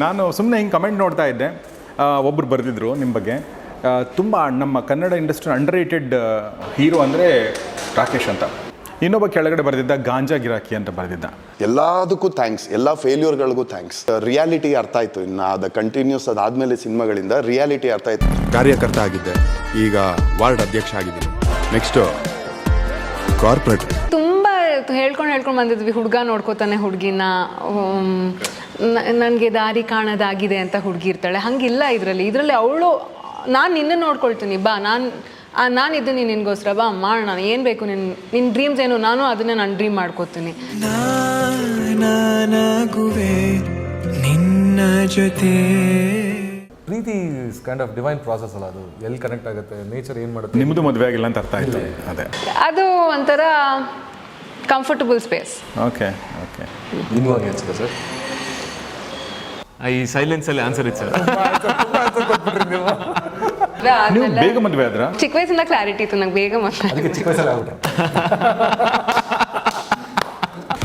ನಾನು ಸುಮ್ಮನೆ ಹಿಂಗೆ ಕಮೆಂಟ್ ನೋಡ್ತಾ ಇದ್ದೆ. ಒಬ್ಬರು ಒಬ್ರು ಬರೆದಿದ್ರು ನಿಮ್ಮ ಬಗ್ಗೆ. ತುಂಬ ನಮ್ಮ Kannada industry underrated hero ಅಂದರೆ ರಾಕೇಶ್ ಅಂತ. ಇನ್ನೊಬ್ಬ ಕೆಳಗಡೆ ಬರೆದಿದ್ದ ಗಾಂಜಾ ಗಿರಾಕಿ ಅಂತ ಬರೆದಿದ್ದ. ಎಲ್ಲದಕ್ಕೂ ಥ್ಯಾಂಕ್ಸ್ ಎಲ್ಲ ಫೇಲ್ಯೂರ್ಗಳಿಗೂ ಥ್ಯಾಂಕ್ಸ್ ರಿಯಾಲಿಟಿ ಅರ್ಥ ಆಯಿತು. ಇನ್ನು ಅದು ಕಂಟಿನ್ಯೂಸ್ ಅದಾದಮೇಲೆ ಸಿನಿಮಾಗಳಿಂದ ರಿಯಾಲಿಟಿ ಅರ್ಥ ಆಯಿತು. ಕಾರ್ಯಕರ್ತ ಆಗಿದ್ದೆ. ಈಗ ವಾರ್ಡ್ ಅಧ್ಯಕ್ಷ ಆಗಿದ್ದೀನಿ. ನೆಕ್ಸ್ಟ್ ಕಾರ್ಪೊರೇಟ್ ತುಂಬ ಹೇಳ್ಕೊಂಡು ಹೇಳ್ಕೊಂಡು ಬಂದಿದ್ವಿ. ಹುಡುಗ ನೋಡ್ಕೋತಾನೆ ಹುಡುಗಿನ. ನನಗೆ ದಾರಿ ಕಾಣೋದಾಗಿದೆ ಅಂತ ಹುಡುಗಿ ಇರ್ತಾಳೆ. ಹಂಗಿಲ್ಲ ಇದರಲ್ಲಿ. ಇದರಲ್ಲಿ ಅವಳು ನಾನು ನಿನ್ನ ನೋಡ್ಕೊಳ್ತೀನಿ ಬಾ. ನಾನು ನಾನು ಇದ್ದೀನಿ ನಿನಗೋಸ್ಕರ ಬಾ ಮಾಡೋಣ ಏನು ಬೇಕು ನಿನ್ನ ನಿನ್ನ ಡ್ರೀಮ್ಸ್ ಏನು ನಾನು ಅದನ್ನೇ ನಾನು ಡ್ರೀಮ್ ಮಾಡ್ಕೋತೀನಿ. ನಿನ್ನ ಜೊತೆ. ಪ್ರೀತಿ is kind of divine process ಅಲ್ಲ ಅದು. ಎಲ್ಲಿ ಕನೆಕ್ಟ್ ಆಗುತ್ತೆ ನೇಚರ್ ಏನು ಮಾಡುತ್ತೆ? ನಿಮ್ಮದು ಮದುವೆ ಆಗಿಲ್ಲ ಅಂತ ಅರ್ಥ ಆಯ್ತು. ಅದೇ. ಅದು ಒಂಥರ ಕಂಫರ್ಟಬಲ್ ಸ್ಪೇಸ್ ಓಕೆ ಓಕೆ ನಿಮ್ಗೆ ಹಂಗೆ ಅನ್ಸುತ್ತೆ ಸರ್? ಈ ಸೈಲೆನ್ಸ್ ಅಲ್ಲಿ ಆನ್ಸರ್ ಇತ್ತು ಸರ್ ನೀವು ಬೇಗ ಮದುವೆ ಆದ್ರ ಚಿಕ್ಕ ವಯಸ್ಸಿಂದ ಕ್ಲಾರಿಟಿ ಇತ್ತು ನಂಗೆ ಬೇಗ ಮತ್ತೆ ಅದಕ್ಕೆ ಚಿಕ್ಕ ವಯಸ್ಸಲ್ಲಿ ಆಗ್ಬಿಟ್ರೆ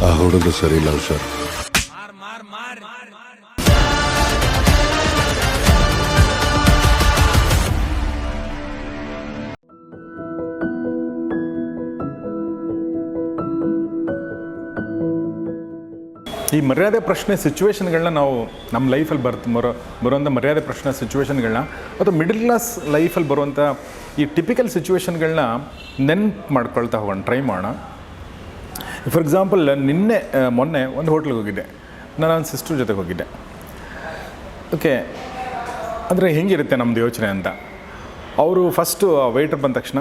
ಆ ಹುಡುಗ ಸರಿ ಇಲ್ಲ ಸರ್ ಈ ಮರ್ಯಾದೆ ಪ್ರಶ್ನೆ ಸಿಚುವೇಶನ್ಗಳನ್ನ ನಾವು ನಮ್ಮ ಲೈಫಲ್ಲಿ ಬರ್ತ ಬರೋ ಬರುವಂಥ ಮರ್ಯಾದೆ ಪ್ರಶ್ನೆ ಸಿಚುವೇಶನ್ಗಳನ್ನ ಅಥವಾ ಮಿಡಲ್ ಕ್ಲಾಸ್ ಲೈಫಲ್ಲಿ ಬರುವಂಥ ಈ ಟಿಪಿಕಲ್ ಸಿಚುವೇಶನ್ಗಳನ್ನ ನೆನ್ಪು ಮಾಡ್ಕೊಳ್ತಾ ಹೋಗೋಣ ಟ್ರೈ ಮಾಡೋಣ. ಫಾರ್ ಎಕ್ಸಾಂಪಲ್ ನಿನ್ನೆ ಮೊನ್ನೆ ಒಂದು ಹೋಟ್ಲಿಗೆ ಹೋಗಿದ್ದೆ. ನಾನು ನನ್ನ ಸಿಸ್ಟರ್ ಜೊತೆಗೆ ಹೋಗಿದ್ದೆ. ಓಕೆ ಅಂದರೆ ಹೆಂಗಿರುತ್ತೆ ನಮ್ಮದು ಯೋಚನೆ ಅಂತ. ಅವರು ಫಸ್ಟು ವೆಯ್ಟರ್ ಬಂದ ತಕ್ಷಣ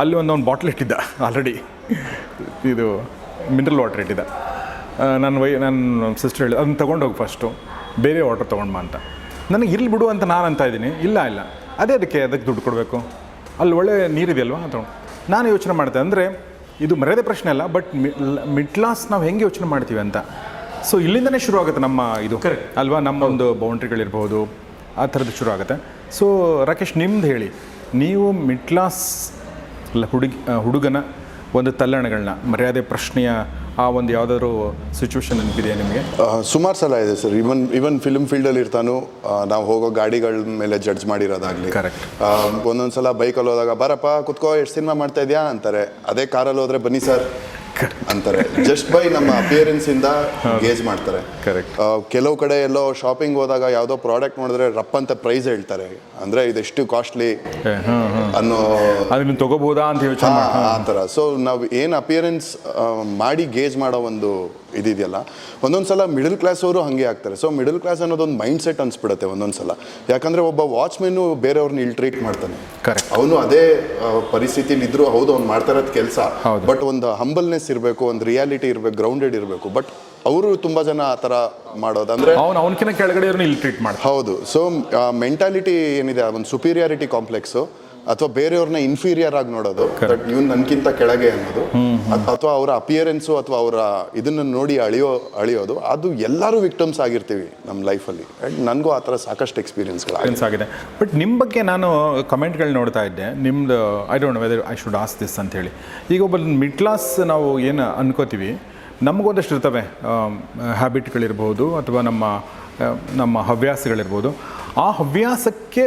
ಅಲ್ಲಿ ಒಂದು ಒಂದು ಬಾಟ್ಲ್ ಇಟ್ಟಿದ್ದ ಆಲ್ರೆಡಿ ಇದು ಮಿನರಲ್ ವಾಟರ್ ಇಟ್ಟಿದ್ದ. ನನ್ನ ವೈ ನನ್ನ ಸಿಸ್ಟರ್ ಹೇಳಿ ಅದನ್ನು ತೊಗೊಂಡೋಗಿ ಫಸ್ಟು ಬೇರೆ ವಾಟರ್ ತೊಗೊಂಡು ಬಾ ಅಂತ. ನನಗೆ ಇಲ್ಲಿ ಬಿಡು ಅಂತ ನಾನು ಅಂತ ಇದ್ದೀನಿ. ಇಲ್ಲ ಇಲ್ಲ. ಅದೇ ಅದಕ್ಕೆ ಅದಕ್ಕೆ ದುಡ್ಡು ಕೊಡಬೇಕು? ಅಲ್ಲಿ ಒಳ್ಳೆ ನೀರಿದೆಯಲ್ವಾ? ಅಂತ ನಾನು ಯೋಚನೆ ಮಾಡ್ತೆ ಅಂದರೆ ಇದು ಮರ್ಯಾದೆ ಪ್ರಶ್ನೆ ಅಲ್ಲ ಬಟ್ ಮಿಡ್ ಕ್ಲಾಸ್ ನಾವು ಹೆಂಗೆ ಯೋಚನೆ ಮಾಡ್ತೀವಿ ಅಂತ. ಸೊ ಇಲ್ಲಿಂದನೇ ಶುರು ಆಗುತ್ತೆ ನಮ್ಮ ಇದು. ಅಲ್ವಾ? ನಮ್ಮ ಒಂದು ಬೌಂಡ್ರಿಗಳಿರ್ಬೋದು ಆ ಥರದ್ದು ಶುರು ಆಗುತ್ತೆ. ಸೊ ರಾಕೇಶ್ ನಿಮ್ದು ಹೇಳಿ. ನೀವು ಮಿಡ್ ಕ್ಲಾಸ್ ಅಲ್ಲ ಹುಡುಗಿ ಹುಡುಗನ ಒಂದು ತಲ್ಲಣಗಳನ್ನ ಮರ್ಯಾದೆ ಪ್ರಶ್ನೆಯ ಆ ಒಂದು ಯಾವುದಾದ್ರು ಸಿಚುವೇಶನ್ ನೆನಪಿದೆಯಾ ನಿಮಗೆ? ಸುಮಾರು ಸಲ ಇದೆ ಸರ್. ಇವನ್ ಇವನ್ ಫಿಲ್ಮ್ ಫೀಲ್ಡಲ್ಲಿ ಇರ್ತಾನು ನಾವು ಹೋಗೋ ಗಾಡಿಗಳ ಮೇಲೆ ಜಡ್ಜ್ ಮಾಡಿರೋದಾಗಲಿ. ಕರೆಕ್ಟ್ ಒಂದೊಂದು ಸಲ ಬೈಕಲ್ಲಿ ಹೋದಾಗ ಬರಪ್ಪ ಕುತ್ಕೋ ಎಷ್ಟು ಸಿನಿಮಾ ಮಾಡ್ತಾ ಇದೆಯಾ? ಅಂತಾರೆ. ಅದೇ ಕಾರಲ್ಲಿ ಹೋದ್ರೆ ಬನ್ನಿ ಸರ್. ಅಂತಾರೆ. ಜಸ್ಟ್ ಬೈ ನಮ್ಮ ಅಪಿಯರೆನ್ಸ್ ಇಂದ ಗೇಜ್ ಮಾಡ್ತಾರೆ. ಕೆಲವು ಕಡೆ ಎಲ್ಲೋ ಶಾಪಿಂಗ್ ಹೋದಾಗ ಯಾವುದೋ ಪ್ರಾಡಕ್ಟ್ ನೋಡಿದ್ರೆ ರಪ್ಪ ಅಂತ ಪ್ರೈಸ್ ಹೇಳ್ತಾರೆ. ಅಂದ್ರೆ ಇದೆಷ್ಟು ಕಾಸ್ಟ್ಲಿ ಅನ್ನೋ ಅದನ್ನ ತಗೋಬೋದಾ ಅಂತ ಯೋಚನೆ ಆ ಥರ. ಸೊ ನಾವು ಏನು ಅಪಿಯರೆನ್ಸ್ ಮಾಡಿ ಗೇಜ್ ಮಾಡೋ ಒಂದು ಇದಿದೆಯಲ್ಲ ಒಂದೊಂದು ಸಲ ಮಿಡಲ್ ಕ್ಲಾಸ್ ಅವರು ಹಾಗೆ ಆಗ್ತಾರೆ. ಸೊ ಮಿಡಲ್ ಕ್ಲಾಸ್ ಅನ್ನೋದೊಂದು ಮೈಂಡ್ ಸೆಟ್ ಅನ್ಸ್ಬಿಡುತ್ತೆ ಒಂದೊಂದು ಸಲ. ಯಾಕಂದ್ರೆ ಒಬ್ಬ ವಾಚ್ಮೆನ್ನು ಬೇರೆಯವ್ರನ್ನ ಇಲ್ ಟ್ರೀಟ್ ಮಾಡ್ತಾನೆ. ಕರೆಕ್ಟ್ ಅವನು ಅದೇ ಪರಿಸ್ಥಿತಿಲಿ ಇದ್ರು ಹೌದು ಅವ್ನು ಮಾಡ್ತಾ ಇರೋದು ಕೆಲಸ. ಬಟ್ ಒಂದು ಹಂಬಲ್ನೆಸ್ ಇರಬೇಕು ಒಂದು ರಿಯಾಲಿಟಿ ಇರಬೇಕು ಗ್ರೌಂಡೆಡ್ ಇರಬೇಕು. ಬಟ್ ಅವರು ತುಂಬಾ ಜನ ಆ ಥರ ಮಾಡೋದು ಅವ್ನು ಅವನು ಅವನಕಿನ ಕೆಳಗಡೆ ಇಲ್ಲಿ ಟ್ರೀಟ್ ಮಾಡಿ ಹೌದು. ಸೊ ಮೆಂಟಾಲಿಟಿ ಏನಿದೆ ಒಂದು ಸುಪೀರಿಯಾರಿಟಿ ಕಾಂಪ್ಲೆಕ್ಸು ಅಥವಾ ಬೇರೆಯವ್ರನ್ನ ಇನ್ಫೀರಿಯರ್ ಆಗಿ ನೋಡೋದು ದಟ್ ಇವ್ನು ನನ್ಕಿಂತ ಕೆಳಗೆ ಅನ್ನೋದು ಅಥವಾ ಅವರ ಅಪಿಯರೆನ್ಸು ಅಥವಾ ಅವರ ಇದನ್ನ ನೋಡಿ ಅಳಿಯೋ ಅಳಿಯೋದು ಅದು ಎಲ್ಲರೂ ವಿಕ್ಟಮ್ಸ್ ಆಗಿರ್ತೀವಿ ನಮ್ಮ ಲೈಫಲ್ಲಿ ಆ್ಯಂಡ್ ನನಗೂ ಆ ಥರ ಸಾಕಷ್ಟು ಎಕ್ಸ್ಪೀರಿಯನ್ಸ್ಗಳು ಎಕ್ಸ್ಪೀರಿಯನ್ಸ್ ಆಗಿದೆ. ಬಟ್ ನಿಮ್ಮ ಬಗ್ಗೆ ನಾನು ಕಮೆಂಟ್ಗಳು ನೋಡ್ತಾ ಇದ್ದೆ. ನಿಮ್ಮದು I don't whether I should ask this ಅಂತೇಳಿ ಈಗ ಒಬ್ಬ ಮಿಡ್ ಕ್ಲಾಸ್ ನಾವು ಏನು ಅನ್ಕೋತೀವಿ ನಮಗೊಂದಷ್ಟು ಇರ್ತವೆ ಹ್ಯಾಬಿಟ್ಗಳಿರ್ಬೋದು ಅಥವಾ ನಮ್ಮ ನಮ್ಮ ಹವ್ಯಾಸಗಳಿರ್ಬೋದು. ಆ ಹವ್ಯಾಸಕ್ಕೆ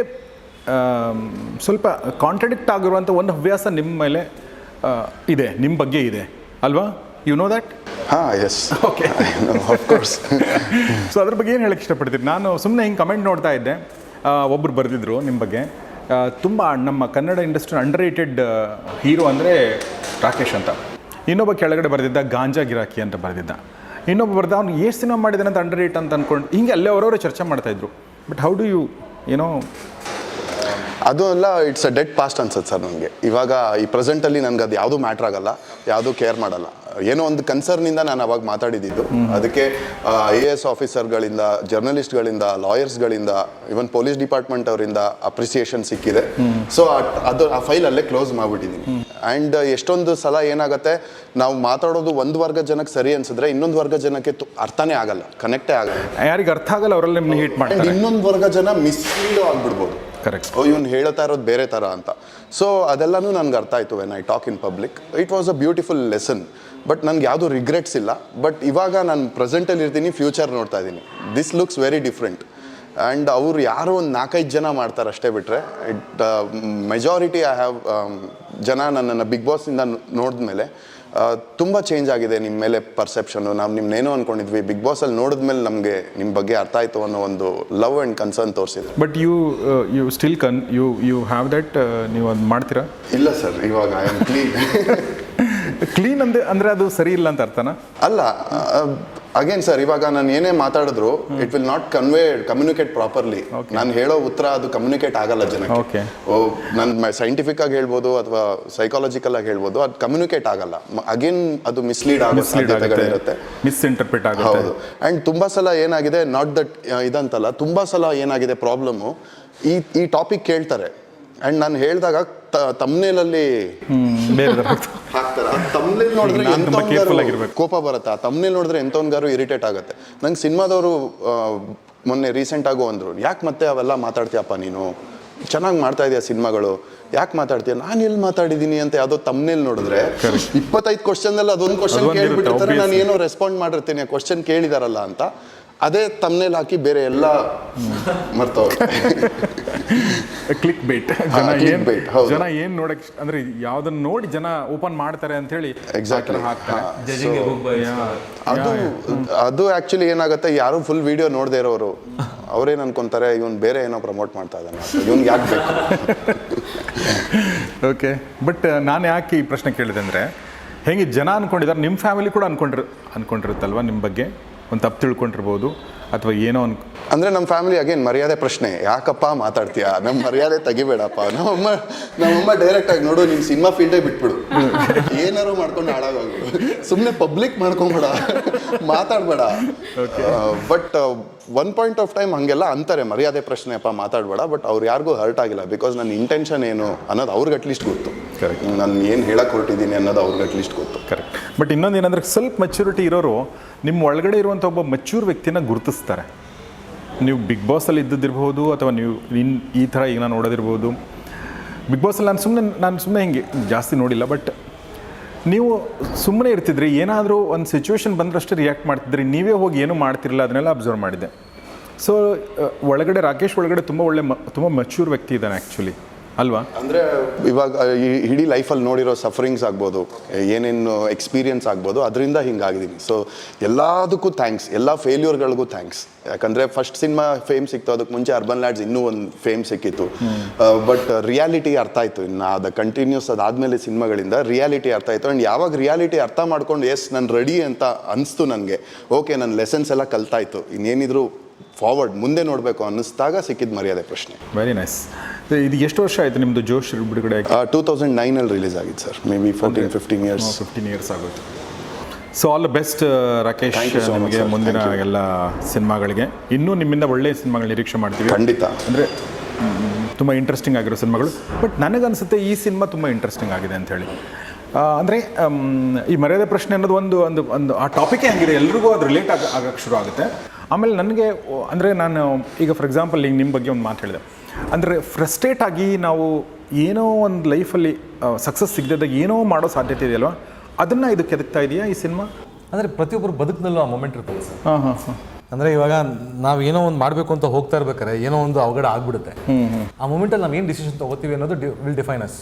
ಸ್ವಲ್ಪ ಕಾಂಟ್ರಡಿಕ್ಟ್ ಆಗಿರುವಂಥ ಒಂದು ಹವ್ಯಾಸ ನಿಮ್ಮ ಮೇಲೆ ಇದೆ ನಿಮ್ಮ ಬಗ್ಗೆ ಇದೆ ಅಲ್ವಾ? ಯು ನೋ ದ್ಯಾಟ್ ಹಾಂ ಎಸ್ ಓಕೆ ಕೋರ್ಸ್ ಸೊ ಅದ್ರ ಬಗ್ಗೆ ಏನು ಹೇಳಕ್ಕೆ ಇಷ್ಟಪಡ್ತೀನಿ ನಾನು ಸುಮ್ಮನೆ ಹಿಂಗೆ ಕಮೆಂಟ್ ನೋಡ್ತಾ ಇದ್ದೆ. ಒಬ್ಬರು ಬರೆದಿದ್ರು ನಿಮ್ಮ ಬಗ್ಗೆ. ತುಂಬ ನಮ್ಮ Kannada industry underrated hero ಅಂದರೆ ರಾಕೇಶ್ ಅಂತ. ಇನ್ನೊಬ್ಬ ಕೆಳಗಡೆ ಬರೆದಿದ್ದ ಗಾಂಜಾ ಗಿರಾಕಿ ಅಂತ ಬರೆದಿದ್ದ. ಇನ್ನೊಬ್ಬ ಬರೆದ ಅವ್ನು ಎಷ್ಟು ಸಿನಿಮಾ ಮಾಡಿದ್ದಾನೆ ಅಂತ ಅಂಡರ್ ರೇಟ್ ಅಂತ ಅಂದ್ಕೊಂಡು ಹಿಂಗೆ ಅಲ್ಲೇ ಅವರವರೇ ಚರ್ಚೆ ಮಾಡ್ತಾಯಿದ್ರು ಬಟ್ ಹೌ ಡು ಯು ಏನೋ ಅದು ಎಲ್ಲ ಇಟ್ಸ್ ಅ ಡೆಡ್ ಪಾಸ್ಟ್ ಅನ್ಸುತ್ತೆ ಸರ್ ನನಗೆ ಇವಾಗ ಈ ಪ್ರೆಸೆಂಟಲ್ಲಿ ನನಗೆ ಅದು ಯಾವುದೂ ಮ್ಯಾಟ್ರ್ ಆಗಲ್ಲ ಯಾವುದು ಕೇರ್ ಮಾಡಲ್ಲ. ಏನೋ ಒಂದು ಕನ್ಸರ್ನಿಂದ ನಾನು ಅವಾಗ ಮಾತಾಡಿದ್ದು. ಅದಕ್ಕೆ ಐ ಎ ಎಸ್ ಆಫೀಸರ್ಗಳಿಂದ ಜರ್ನಲಿಸ್ಟ್ಗಳಿಂದ ಲಾಯರ್ಸ್ಗಳಿಂದ ಇವನ್ ಪೊಲೀಸ್ ಡಿಪಾರ್ಟ್ಮೆಂಟ್ ಅವರಿಂದ ಅಪ್ರಿಸಿಯೇಷನ್ ಸಿಕ್ಕಿದೆ. ಸೊ ಅದು ಆ ಫೈಲ್ ಅಲ್ಲೇ ಕ್ಲೋಸ್ ಮಾಡಿಬಿಟ್ಟಿದ್ದೀನಿ. ಆ್ಯಂಡ್ ಎಷ್ಟೊಂದು ಸಲ ಏನಾಗುತ್ತೆ ನಾವು ಮಾತಾಡೋದು ಒಂದು ವರ್ಗ ಜನಕ್ಕೆ ಸರಿ ಅನ್ಸಿದ್ರೆ ಇನ್ನೊಂದು ವರ್ಗ ಜನಕ್ಕೆ ಅರ್ಥನೇ ಆಗಲ್ಲ ಕನೆಕ್ಟೇ ಆಗಲ್ಲ. ಯಾರಿಗೆ ಅರ್ಥ ಆಗಲ್ಲ ಅವರಲ್ಲಿ ಇನ್ನೊಂದು ವರ್ಗ ಜನ ಮಿಸ್ಲೀಡ್ ಆಗ್ಬಿಡ್ಬೋದು. ಓ, ಇವ್ನು ಹೇಳ್ತಾ ಇರೋದು ಬೇರೆ ಥರ ಅಂತ. ಸೊ ಅದೆಲ್ಲನೂ ನನಗೆ ಅರ್ಥ ಆಯಿತು when I talk in public it was a beautiful lesson but ನನಗೆ ಯಾವುದೂ ರಿಗ್ರೆಟ್ಸ್ ಇಲ್ಲ. ಬಟ್ ಇವಾಗ ನಾನು ಪ್ರೆಸೆಂಟಲ್ಲಿ ಇರ್ತೀನಿ ಫ್ಯೂಚರ್ ನೋಡ್ತಾ ಇದ್ದೀನಿ. This looks very different and ಅವ್ರು ಯಾರೋ ಒಂದು ನಾಲ್ಕೈದು ಜನ ಮಾಡ್ತಾರೆ ಅಷ್ಟೇ ಬಿಟ್ಟರೆ ಇಟ್ ಮೆಜಾರಿಟಿ ಐ ಹ್ಯಾವ್ ಜನ ನನ್ನನ್ನು ಬಿಗ್ ಬಾಸಿಂದ ನೋಡಿದ್ಮೇಲೆ ತುಂಬ ಚೇಂಜ್ ಆಗಿದೆ ನಿಮ್ಮ ಮೇಲೆ ಪರ್ಸೆಪ್ಷನ್ನು ನಾವು ನಿಮ್ಮನ್ನೇನೋ ಅಂದ್ಕೊಂಡಿದ್ವಿ ಬಿಗ್ ಬಾಸಲ್ಲಿ ನೋಡಿದ್ಮೇಲೆ ನಮಗೆ ನಿಮ್ಮ ಬಗ್ಗೆ ಅರ್ಥ ಆಯಿತು ಅನ್ನೋ ಒಂದು ಲವ್ ಆ್ಯಂಡ್ ಕನ್ಸರ್ನ್ ತೋರಿಸಿದ್ರು but you you still can you you have that ನೀವು ಅದು ಮಾಡ್ತೀರಾ? ಇಲ್ಲ ಸರ್ ಇವಾಗ ಐ ಆಮ್ ಕ್ಲೀನ್ ಕ್ಲೀನ್ ಅಂದೆ ಅಂದರೆ ಅದು ಸರಿ ಇಲ್ಲ ಅಂತ ಅರ್ಥನಾ? ಅಲ್ಲ ಅಗೇನ್ ಸರ್ ಇವಾಗ ನಾನು ಏನೇ ಮಾತಾಡಿದ್ರು it will not convey communicate properly ನಾನು ಹೇಳೋ ಉತ್ತರ ಅದು ಕಮ್ಯುನಿಕೇಟ್ ಆಗಲ್ಲ. ಜನಕ್ಕೆ. ಓ ನಾನು ಸೈಂಟಿಫಿಕ್ ಆಗಿ ಹೇಳ್ಬೋದು ಅಥವಾ ಸೈಕಾಲಜಿಕಲ್ ಆಗಿ ಹೇಳ್ಬೋದು ಅದು ಕಮ್ಯುನಿಕೇಟ್ ಆಗಲ್ಲ. ಅಗೇನ್ ಅದು ಮಿಸ್ಲೀಡ್ ಆಗೋ ಸಾಧ್ಯತೆಗಳಿರುತ್ತೆ ಮಿಸ್ಇಂಟರ್ಪ್ರಿಟ್ ಆಗುತ್ತೆ. ಹೌದು. ಆ್ಯಂಡ್ ತುಂಬ ಸಲ ಏನಾಗಿದೆ ನಾಟ್ ದಟ್ ಇದಂತಲ್ಲ ತುಂಬ ಸಲ ಏನಾಗಿದೆ ಪ್ರಾಬ್ಲಮ್ಮು ಈ ಈ ಟಾಪಿಕ್ ಕೇಳ್ತಾರೆ. ಆ್ಯಂಡ್ ನಾನು ಹೇಳಿದಾಗ ತಮ್ನೇಲಲ್ಲಿ ಹಾಕ್ತಾರೆ. ನೋಡಿದ್ರೆ ಎಂತವ್ನ್ಗಾರು. ಕೋಪ ಬರುತ್ತೆ. ಆ ತಮ್ಮನೇಲಿ ನೋಡಿದ್ರೆ ಎಂತವನ್ಗಾರು ಇರಿಟೇಟ್ ಆಗುತ್ತೆ. ನಂಗೆ ಸಿನಿಮಾದವರು ಮೊನ್ನೆ ರೀಸೆಂಟ್ ಆಗು ಅಂದ್ರು ಯಾಕೆ ಮತ್ತೆ ಅವೆಲ್ಲ ಮಾತಾಡ್ತೀಯಪ್ಪ ನೀನು? ಚೆನ್ನಾಗಿ ಮಾಡ್ತಾ ಇದೆಯಾ ಸಿನಿಮಾಗಳು. ಯಾಕೆ ಮಾತಾಡ್ತೀಯ? ನಾನು ಎಲ್ಲಿ ಮಾತಾಡಿದ್ದೀನಿ? ಅಂತ ಯಾವುದೋ ತಮ್ಮನೇಲಿ ನೋಡಿದ್ರೆ ಇಪ್ಪತ್ತೈದು ಕ್ವಶನ್ದಲ್ಲಿ ಅದೊಂದು ಕ್ವಶನ್ ಕೇಳಿಬಿಟ್ಟಿರ್ತಾರೆ. ನಾನು. ಏನೋ ರೆಸ್ಪಾಂಡ್ ಮಾಡಿರ್ತೀನಿ ಆ ಕ್ವಶನ್ ಕೇಳಿದಾರಲ್ಲ ಅಂತ. ಅದೇ ತಮ್ಮನೇಲಿ ಹಾಕಿ ಬೇರೆ ಎಲ್ಲ ಮರ್ತವ್ರೆ ಕ್ಲಿಕ್ ಬೇಟ್ ಜನ ಏನ್ bait, ಹೌದು. ಜನ ಏನ್ ನೋಡಕ್ ಅಂದ್ರೆ ಯಾವ್ದನ್ನ ನೋಡಿ ಜನ ಓಪನ್ ಮಾಡ್ತಾರೆ ಅಂತ ಹೇಳಿ Exactly. ಹಾಕ್ತಾರೆ. ಜಜಿಂಗ್ ಅದು ಅದು ಆಕ್ಚುಲಿ ಏನಾಗುತ್ತೆ ಯಾರು ಫುಲ್ ವಿಡಿಯೋ ನೋಡದೇ ಇರೋರು ಅವ್ರೇನ್ ಅನ್ಕೊಂತಾರೆ ಇವನ್ ಬೇರೆ ಏನೋ ಪ್ರಮೋಟ್ ಮಾಡ್ತಾ ಇದ್ದಾನೆ ಇವ್ನ್ ಯಾಕೆ ಬೇಕು? ಓಕೆ ಬಟ್ ನಾನು ಯಾಕೆ ಈ ಪ್ರಶ್ನೆ ಕೇಳಿದೆ ಅಂದರೆ ಹೆಂಗೆ ಜನ ಅನ್ಕೊಂಡಿದ್ದಾರೆ ನಿಮ್ಮ ಫ್ಯಾಮಿಲಿ ಕೂಡ ಅನ್ಕೊಂಡಿರ್ ಅನ್ಕೊಂಡಿರುತ್ತಲ್ವ ನಿಮ್ಮ ಬಗ್ಗೆ? ಒಂದು ತಪ್ಪು ತಿಳ್ಕೊಂಡಿರ್ಬೋದು. ಅಥವಾ ಏನೋ ಅನ್ ಅಂದ್ರೆ ನಮ್ಮ ಫ್ಯಾಮಿಲಿ ಅಗೇನ್ ಮರ್ಯಾದೆ ಪ್ರಶ್ನೆ. ಯಾಕಪ್ಪ ಮಾತಾಡ್ತೀಯಾ? ನಮ್ಮ ಮರ್ಯಾದೆ ತೆಗಿಬೇಡಪ್ಪ. ನಮ್ಮಮ್ಮ ನಮ್ಮಮ್ಮ ಡೈರೆಕ್ಟ್ ಆಗಿ ನೋಡು ನೀನು ಸಿನಿಮಾ ಫೀಲ್ಡೇ ಬಿಟ್ಬಿಡು. ಏನಾರು ಮಾಡ್ಕೊಂಡು ಹಾಳಾಗೋಗ್ಬಿಡು ಸುಮ್ಮನೆ ಪಬ್ಲಿಕ್ ಮಾಡ್ಕೊಂಬೇಡ. ಮಾತಾಡ್ಬೇಡ. But one point of time ಹಂಗೆಲ್ಲ ಅಂತಾರೆ. ಮರ್ಯಾದೆ ಪ್ರಶ್ನೆ ಅಪ್ಪ ಮಾತಾಡ್ಬೇಡ ಬಟ್ ಅವ್ರು ಯಾರಿಗೂ ಹರ್ಟ್ ಆಗಿಲ್ಲ. ಬಿಕಾಸ್ ನನ್ನ ಇಂಟೆನ್ಷನ್ ಏನು ಅನ್ನೋದು ಅವ್ರಿಗೆ ಅಟ್ಲೀಸ್ಟ್ ಗೊತ್ತು. ಕರೆಕ್ಟ್ ನಾನು ಏನು ಹೇಳಕ್ಕೆ ಹೊರಟಿದ್ದೀನಿ ಅನ್ನೋದು ಅವ್ರಿಗೆ ಅಟ್ಲೀಸ್ಟ್ ಗೊತ್ತು. ಕರೆಕ್ಟ್ ಬಟ್ ಇನ್ನೊಂದು ಏನಂದ್ರೆ ಸ್ವಲ್ಪ ಮೆಚ್ಯೂರಿಟಿ ಇರೋರು ನಿಮ್ಮ ಒಳಗಡೆ ಇರುವಂಥ ಒಬ್ಬ ಮೆಚ್ಯೂರ್ ವ್ಯಕ್ತಿನ ಗುರುತಿಸ್ತಾರೆ. ನೀವು ಬಿಗ್ ಬಾಸಲ್ಲಿ ಇದ್ದದಿರ್ಬೋದು ಅಥವಾ ನೀವು ಇನ್ ಈ ಥರ ಈಗ ನಾನು ನೋಡೋದಿರ್ಬೋದು. ಬಿಗ್ ಬಾಸಲ್ಲಿ ನಾನು ಸುಮ್ಮನೆ ನಾನು ಸುಮ್ಮನೆ ಹಿಂಗೆ ಜಾಸ್ತಿ ನೋಡಿಲ್ಲ ಬಟ್ ನೀವು ಸುಮ್ಮನೆ ಇರ್ತಿದ್ರಿ, ಏನಾದರೂ ಒಂದು ಸಿಚುವೇಶನ್ ಬಂದ್ರಷ್ಟೇ ರಿಯಾಕ್ಟ್ ಮಾಡ್ತಿದ್ರಿ, ನೀವೇ ಹೋಗಿ ಏನೂ ಮಾಡ್ತಿರಲಿಲ್ಲ, ಅದನ್ನೆಲ್ಲ ಅಬ್ಸರ್ವ್ ಮಾಡಿದೆ ಸೊ ಒಳಗಡೆ ರಾಕೇಶ್ ಒಳಗಡೆ ತುಂಬ ಒಳ್ಳೆ ಮ, ತುಂಬ ಮೆಚ್ಯೂರ್ ವ್ಯಕ್ತಿ ಇದ್ದಾನೆ ಆ್ಯಕ್ಚುಲಿ ಅಲ್ವಾ? ಅಂದರೆ ಇವಾಗ ಈ ಇಡೀ ಲೈಫಲ್ಲಿ ನೋಡಿರೋ ಸಫರಿಂಗ್ಸ್ ಆಗ್ಬೋದು ಏನೇನು ಎಕ್ಸ್ಪೀರಿಯನ್ಸ್ ಆಗ್ಬೋದು ಅದರಿಂದ ಹಿಂಗಾಗಿದ್ದೀನಿ ಸೊ ಎಲ್ಲದಕ್ಕೂ ಥ್ಯಾಂಕ್ಸ್ ಎಲ್ಲ ಫೇಲ್ಯೂರ್ಗಳಿಗೂ ಥ್ಯಾಂಕ್ಸ್ ಯಾಕಂದರೆ ಫಸ್ಟ್ ಸಿನಿಮಾ ಫೇಮ್ ಸಿಕ್ತು ಅದಕ್ಕೆ ಮುಂಚೆ ಅರ್ಬನ್ ಲ್ಯಾಡ್ಸ್ ಇನ್ನೂ ಒಂದು ಫೇಮ್ ಸಿಕ್ಕಿತ್ತು. ಬಟ್ ರಿಯಾಲಿಟಿ ಅರ್ಥ ಆಯಿತು. ಇನ್ನು ಅದು ಕಂಟಿನ್ಯೂಸ್ ಅದಾದಮೇಲೆ ಸಿನಿಮಾಗಳಿಂದ ರಿಯಾಲಿಟಿ ಅರ್ಥ ಆಯಿತು. ಆ್ಯಂಡ್ ಯಾವಾಗ ರಿಯಾಲಿಟಿ ಅರ್ಥ ಮಾಡ್ಕೊಂಡು ಎಸ್ ನಾನು ರೆಡಿ ಅಂತ ಅನಿಸ್ತು ನನಗೆ ಓಕೆ ನನ್ನ ಲೆಸನ್ಸ್ ಎಲ್ಲ ಕಲ್ತಾಯಿತು. ಇನ್ನೇನಿದ್ರು ಫಾರ್ವರ್ಡ್ ಮುಂದೆ ನೋಡಬೇಕು ಅನ್ನಿಸ್ದಾಗ ಸಿಕ್ಕಿದ ಮರ್ಯಾದೆ ಪ್ರಶ್ನೆ. ವೆರಿ ನೈಸ್ ಇದು ಎಷ್ಟು ವರ್ಷ ಆಯಿತು ನಿಮ್ಮದು ಜೋಶ್ ಬಿಡುಗಡೆ ಟೂ ತೌಸಂಡ್ ನೈನಲ್ಲಿ ರಿಲೀಸ್ ಆಗಿತ್ತು sir. Maybe fourteen fifteen years fifteen years ಆಗುತ್ತೆ so all the best Rakesh ನಿಮಗೆ ಮುಂದಿನ ಎಲ್ಲ ಸಿನಿಮಾಗಳಿಗೆ. ಇನ್ನೂ ನಿಮ್ಮಿಂದ ಒಳ್ಳೆಯ ಸಿನಿಮಾಗಳು ನಿರೀಕ್ಷೆ ಮಾಡ್ತೀವಿ. ಖಂಡಿತ. ಅಂದರೆ ತುಂಬ ಇಂಟ್ರೆಸ್ಟಿಂಗ್ ಆಗಿರೋ ಸಿನಿಮಾಗಳು. ಬಟ್ ನನಗನ್ಸುತ್ತೆ ಈ ಸಿನಿಮಾ ತುಂಬ ಇಂಟ್ರೆಸ್ಟಿಂಗ್ ಆಗಿದೆ ಅಂಥೇಳಿ ಅಂದರೆ ಈ ಮರ್ಯಾದೆ ಪ್ರಶ್ನೆ ಅನ್ನೋದು ಒಂದು ಒಂದು ಒಂದು ಆ ಟಾಪಿಕೇ ಹಂಗಿದೆ. ಎಲ್ರಿಗೂ ಅದು ರಿಲೇಟ್ ಆಗ ಆಗಕ್ಕೆ ಶುರು ಆಗುತ್ತೆ. ಆಮೇಲೆ ನನಗೆ ಅಂದರೆ ನಾನು ಈಗ ಫಾರ್ ಎಕ್ಸಾಂಪಲ್ ಈಗ ನಿಮ್ಮ ಬಗ್ಗೆ ಒಂದು ಮಾತು ಹೇಳಿದೆ. ಅಂದರೆ ಫ್ರಸ್ಟ್ರೇಟ್ ಆಗಿ ನಾವು ಏನೋ ಒಂದು ಲೈಫಲ್ಲಿ ಸಕ್ಸಸ್ ಸಿಗದಾಗ ಏನೋ ಮಾಡೋ ಸಾಧ್ಯತೆ ಇದೆಯಲ್ವಾ ಅದನ್ನು ಇದು ಕೆದಕ್ತಾ ಇದೆಯಾ ಈ ಸಿನಿಮಾ? ಅಂದರೆ ಪ್ರತಿಯೊಬ್ಬರು ಬದುಕಿನಲ್ಲೂ ಆ ಮೊಮೆಂಟ್ ಇರ್ತದೆ ಸರ್. ಹಾಂ ಹಾಂ ಹಾಂ. ಅಂದರೆ ಇವಾಗ ನಾವು ಏನೋ ಒಂದು ಮಾಡಬೇಕು ಅಂತ ಹೋಗ್ತಾ ಇರ್ಬೇಕಾರೆ ಏನೋ ಒಂದು ಅವಘಡ ಆಗ್ಬಿಡುತ್ತೆ. ಆ ಮೂಮೆಂಟಲ್ಲಿ ನಾವು ಏನು ಡಿಸಿಷನ್ ತಗೋತೀವಿ ಅನ್ನೋದು ವಿಲ್ ಡಿಫೈನ್ ಅಸ್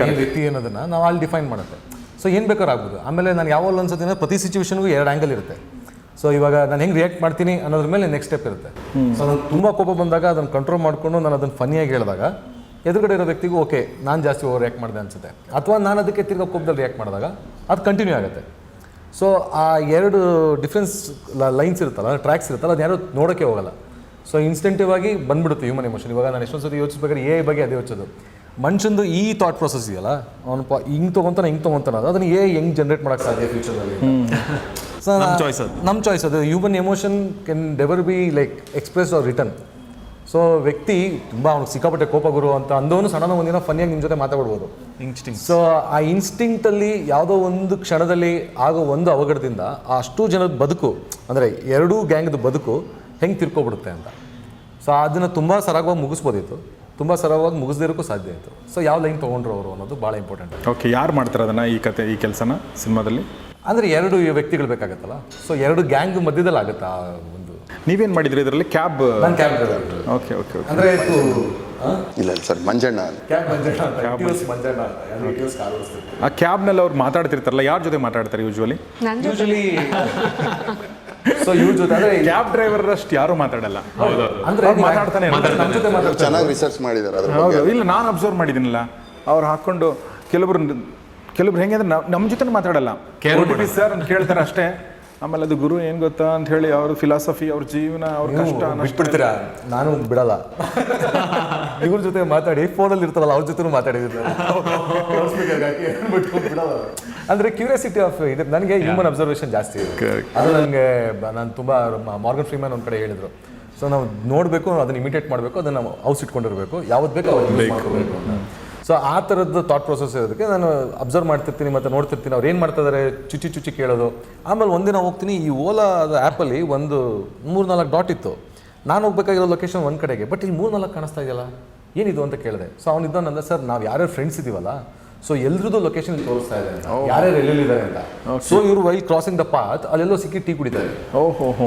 ಏನು ವ್ಯಕ್ತಿ ಅನ್ನೋದನ್ನ ನಾವು ಅಲ್ಲಿ ಡಿಫೈನ್ ಮಾಡುತ್ತೆ. ಸೊ ಏನು ಬೇಕಾದ್ರೂ ಆಗ್ಬೋದು. ಆಮೇಲೆ ನಾನು ಯಾವಾಗ ಅನ್ಸುತ್ತೆ ಅಂದ್ರೆ ಪ್ರತಿ ಸಿಚುವೇಶನ್ಗೂ ಎರಡು ಆ್ಯಂಗಲ್ ಇರುತ್ತೆ. ಸೊ ಇವಾಗ ನಾನು ಹೆಂಗೆ ರಿಯಾಕ್ಟ್ ಮಾಡ್ತೀನಿ ಅನ್ನೋದ್ರ ಮೇಲೆ ನೆಕ್ಸ್ಟ್ ಸ್ಟೆಪ್ ಇರುತ್ತೆ. ಸೊ ನಾನು ತುಂಬ ಕೋಪ ಬಂದಾಗ ಅದನ್ನು ಕಂಟ್ರೋಲ್ ಮಾಡಿಕೊಂಡು ನಾನು ಅದನ್ನು ಫನಿಯಾಗಿ ಹೇಳಿದಾಗ ಎದುರುಗಡೆ ಇರೋ ವ್ಯಕ್ತಿಗೂ ಓಕೆ ನಾನು ಜಾಸ್ತಿ ಓವರ್ ರಿಯಾಕ್ಟ್ ಮಾಡಿದೆ ಅನ್ಸುತ್ತೆ. ಅಥವಾ ನಾನು ಅದಕ್ಕೆ ತಿರ್ಗಾ ಕೋಪದಲ್ಲಿ ರಿಯಾಕ್ಟ್ ಮಾಡಿದಾಗ ಅದು ಕಂಟಿನ್ಯೂ ಆಗುತ್ತೆ. ಸೊ ಆ ಎರಡು ಡಿಫ್ರೆನ್ಸ್ ಲೈನ್ಸ್ ಇರುತ್ತಲ್ಲ ಟ್ರ್ಯಾಕ್ಸ್ ಇರುತ್ತಲ್ಲ ಅದು ಯಾರು ನೋಡೋಕ್ಕೆ ಹೋಗಲ್ಲ. ಸೊ ಇನ್ಸ್ಟೆಂಟಿವ್ ಆಗಿ ಬಂದ್ಬಿಡುತ್ತೆ ಹ್ಯೂಮನ್ ಎಮೋಷನ್ ಇವಾಗ ನಾನು ಎಷ್ಟೊಂದು ಸತಿ ಯೋಚಿಸ್ಬೇಕಾದ್ರೆ ಎ ಬಗ್ಗೆ ಅದೇ ಯೋಚಿಸೋದು. ಮನುಷ್ಯಂದು ಈ ಥಾಟ್ ಪ್ರೊಸೆಸ್ ಇದೆಯಲ್ಲ, ಅವನು ಹಿಂಗೆ ತೊಗೊಂತಾನೆ ಹಿಂಗೆ ತೊಗೊಂತಾನೆ, ಅದು ಅದನ್ನು ಎ ಹೆಂಗೆ ಜನ್ರೇಟ್ ಮಾಡೋಕ್ಕೆ ಸಾಧ್ಯ ಫ್ಯೂಚರ್ನಲ್ಲಿ ಸೊ ನಮ್ choice ಅದು. ನಮ್ಮ ಚಾಯ್ಸ್ ಅದು human emotion can never be like express or return so ವ್ಯಕ್ತಿ ತುಂಬ ಅವ್ನಿಗೆ ಸಿಕ್ಕಾಪಟ್ಟೆ ಕೋಪ ಗುರು ಅಂತ ಅಂದವನು ಸಣ್ಣ ಒಂದಿನ ಫನ್ನಿಯಾಗಿ ನಿಮ್ಮ ಜೊತೆ ಮಾತಾಡ್ಬೋದು. ಇನ್ಸ್ಟಿಂಗ್ ಸೊ ಆ ಇನ್ಸ್ಟಿಂಕ್ಟಲ್ಲಿ ಯಾವುದೋ ಒಂದು ಕ್ಷಣದಲ್ಲಿ ಆಗೋ ಒಂದು ಅವಘಡದಿಂದ ಆ ಅಷ್ಟು ಜನದ ಬದುಕು ಅಂದರೆ ಎರಡೂ ಗ್ಯಾಂಗ್ದು ಬದುಕು ಹೆಂಗೆ ತಿರ್ಕೊಬಿಡುತ್ತೆ ಅಂತ. ಸೊ ಅದನ್ನು ತುಂಬ ಸರಾಗವಾಗಿ ಮುಗಿಸ್ಬೋದಿತ್ತು. ತುಂಬ ಸರಳವಾಗಿ ಮುಗಿಸ್ದಿರೋಕ್ಕೂ ಸಾಧ್ಯ ಆಯಿತು. ಸೊ ಯಾವ ಲೈನ್ ತೊಗೊಂಡ್ರು ಅವರು ಅನ್ನೋದು ಭಾಳ ಇಂಪಾರ್ಟೆಂಟ್ ಓಕೆ ಯಾರು ಮಾಡ್ತಾರೆ ಅದನ್ನು ಈ ಕತೆ ಈ ಕೆಲಸನ ಸಿನಿಮಾದಲ್ಲಿ? ಅಂದರೆ ಎರಡು ವ್ಯಕ್ತಿಗಳು ಬೇಕಾಗತ್ತಲ್ಲ? ಸೊ ಎರಡು ಗ್ಯಾಂಗ್ ಮಧ್ಯದಲ್ಲಿ ಆಗುತ್ತಾ ಆ ಒಂದು? ನೀವೇನು ಮಾಡಿದ್ರಿ ಇದರಲ್ಲಿ? ಕ್ಯಾಬ್ ನಾನು ಕ್ಯಾಬ್ ಓಕೆ ಓಕೆ ಓಕೆ ಅಂದರೆ ಇಲ್ಲ ಇಲ್ಲ ಸರ್ ಮಂಜಣ್ಣ ಕ್ಯಾಬ್ ಮಂಜಣ್ಣ ಅಂತ ಇಟಿಯೋಸ್ ಮಂಜಣ್ಣ ಅಂತ. ಎರಡು ಇಟಿಯೋಸ್ ಕಾರ್ ಓಡಿಸ್ತಿರ್ತಾರೆ ಆ ಕ್ಯಾಬ್ನಲ್ಲಿ ಅವ್ರು ಮಾತಾಡ್ತಿರ್ತಾರಲ್ಲ ಯಾರ ಜೊತೆ ಮಾತಾಡ್ತಾರೆ ಯೂಶ್ವಲಿ ನನ್ನ ಜೊತೆ. ಯೂಶಲಿ ಸೊ ಇವ್ರ ಜೊತೆ ಅಂದರೆ ಕ್ಯಾಬ್ ಡ್ರೈವರ್ ಅಷ್ಟು ಯಾರು ಮಾತಾಡಲ್ಲ. ಹೌದು. ಅವ್ರು ಮಾತಾಡ್ತಾನೆ ಇರ್ತಾರೆ. ನಮ್ಮ ಜೊತೆ ಮಾತಾಡ್ತಾರೆ ಚೆನ್ನಾಗಿ ರಿಸರ್ಚ್ ಮಾಡಿದ್ದಾರೆ ಅದ್ರ ಬಗ್ಗೆ. ಹೌದು ಇಲ್ಲ ನಾನು ಅಬ್ಸರ್ವ್ ಮಾಡಿದ್ದೀನಲ್ಲ. ಅವ್ರು ಹಾಕೊಂಡು ಕೆಲವರು ಕೆಲವ್ರು ಹೆಂಗೆ ಅಂದ್ರೆ ನಮ್ಮ ಜೊತೆ ಮಾತಾಡಲ್ಲ. ಸರ್ ಅಂತ ಕೇಳ್ತಾರೆ ಅಷ್ಟೇ. ಆಮೇಲೆ ಅದು ಗುರು ಏನ್ ಗೊತ್ತಾ ಅಂತ ಹೇಳಿ ಅವ್ರ ಫಿಲಾಸಫಿ ಅವ್ರ ಜೀವನ ಅವ್ರ ಕಷ್ಟ ಬಿಟ್ಬಿಡ್ತೀರಾ? ನಾನು ಬಿಡಲ್ಲ. ಇವ್ರ ಜೊತೆ ಮಾತಾಡಿ ಫೋನಲ್ಲಿ ಇರ್ತಾರಲ್ಲ ಅವ್ರ ಜೊತೆ ಮಾತಾಡಿದ್ರು ಅಂದ್ರೆ ಕ್ಯೂರಿಯಾಸಿಟಿ ಆಫ್ ಇದು ನನಗೆ ಹ್ಯೂಮನ್ ಅಬ್ಸರ್ವೇಷನ್ ಜಾಸ್ತಿ ಇದೆ. ಅದು ನನಗೆ ನಾನು ತುಂಬಾ ಮಾರ್ಗನ್ ಫ್ರೀಮನ್ ಒಂದ್ ಕಡೆ ಹೇಳಿದ್ರು. ಸೊ ನಾವು ನೋಡಬೇಕು ಅದನ್ನ ಇಮಿಟೇಟ್ ಮಾಡಬೇಕು ಅದನ್ನ ನಾವು ಔಸ್ ಇಟ್ಕೊಂಡಿರ್ಬೇಕು. ಯಾವ್ದು ಬೇಕು ಮಾಡ್ಕೋಬೇಕು. ಸೊ ಆ ಥರದ್ದು ಥಾಟ್ ಪ್ರೊಸೆಸ್ ಇರೋದಕ್ಕೆ ನಾನು ಅಬ್ಸರ್ವ್ ಮಾಡ್ತಿರ್ತೀನಿ ಮತ್ತೆ ನೋಡ್ತಿರ್ತೀನಿ. ಅವ್ರು ಏನು ಮಾಡ್ತಾ ಇದಾರೆ ಚುಚ್ಚಿ ಚುಚ್ಚಿ ಕೇಳೋದು. ಆಮೇಲೆ ಒಂದಿನ ಹೋಗ್ತೀನಿ. ಈ ಓಲಾದ ಆ್ಯಪಲ್ಲಿ ಒಂದು ಮೂರು ನಾಲ್ಕು ಡಾಟ್ ಇತ್ತು. ನಾನು ಹೋಗ್ಬೇಕಾಗಿರೋ ಲೊಕೇಶನ್ ಒಂದು ಕಡೆಗೆ. ಬಟ್ ಇಲ್ಲಿ ಮೂರು ನಾಲ್ಕು ಕಾಣಿಸ್ತಾ ಇದೆಯಲ್ಲ? ಏನಿದು ಅಂತ ಕೇಳಿದೆ. ಸೊ ಅವನಿದ್ದ ಸರ್, ನಾವು ಯಾರ್ಯಾರು ಫ್ರೆಂಡ್ಸ್ ಇದೀವಲ್ಲ ಸೊ ಎಲ್ರದ್ದು ಲೊಕೇಶನ್ ತೋರಿಸ್ತಾ ಇದೆ ಅಂತ. ಯಾರ್ಯಾರು ಎಲ್ಲೆಲ್ಲಿದ್ದಾರೆ ಅಂತ. ಸೊ ಇವರು ವೈಲ್ ಕ್ರಾಸಿಂಗ್ ದ ಪಾತ್ ಅಲ್ಲೆಲ್ಲೋ ಸಿಕ್ಕಿ ಟೀ ಕುಡಿತಾರೆ.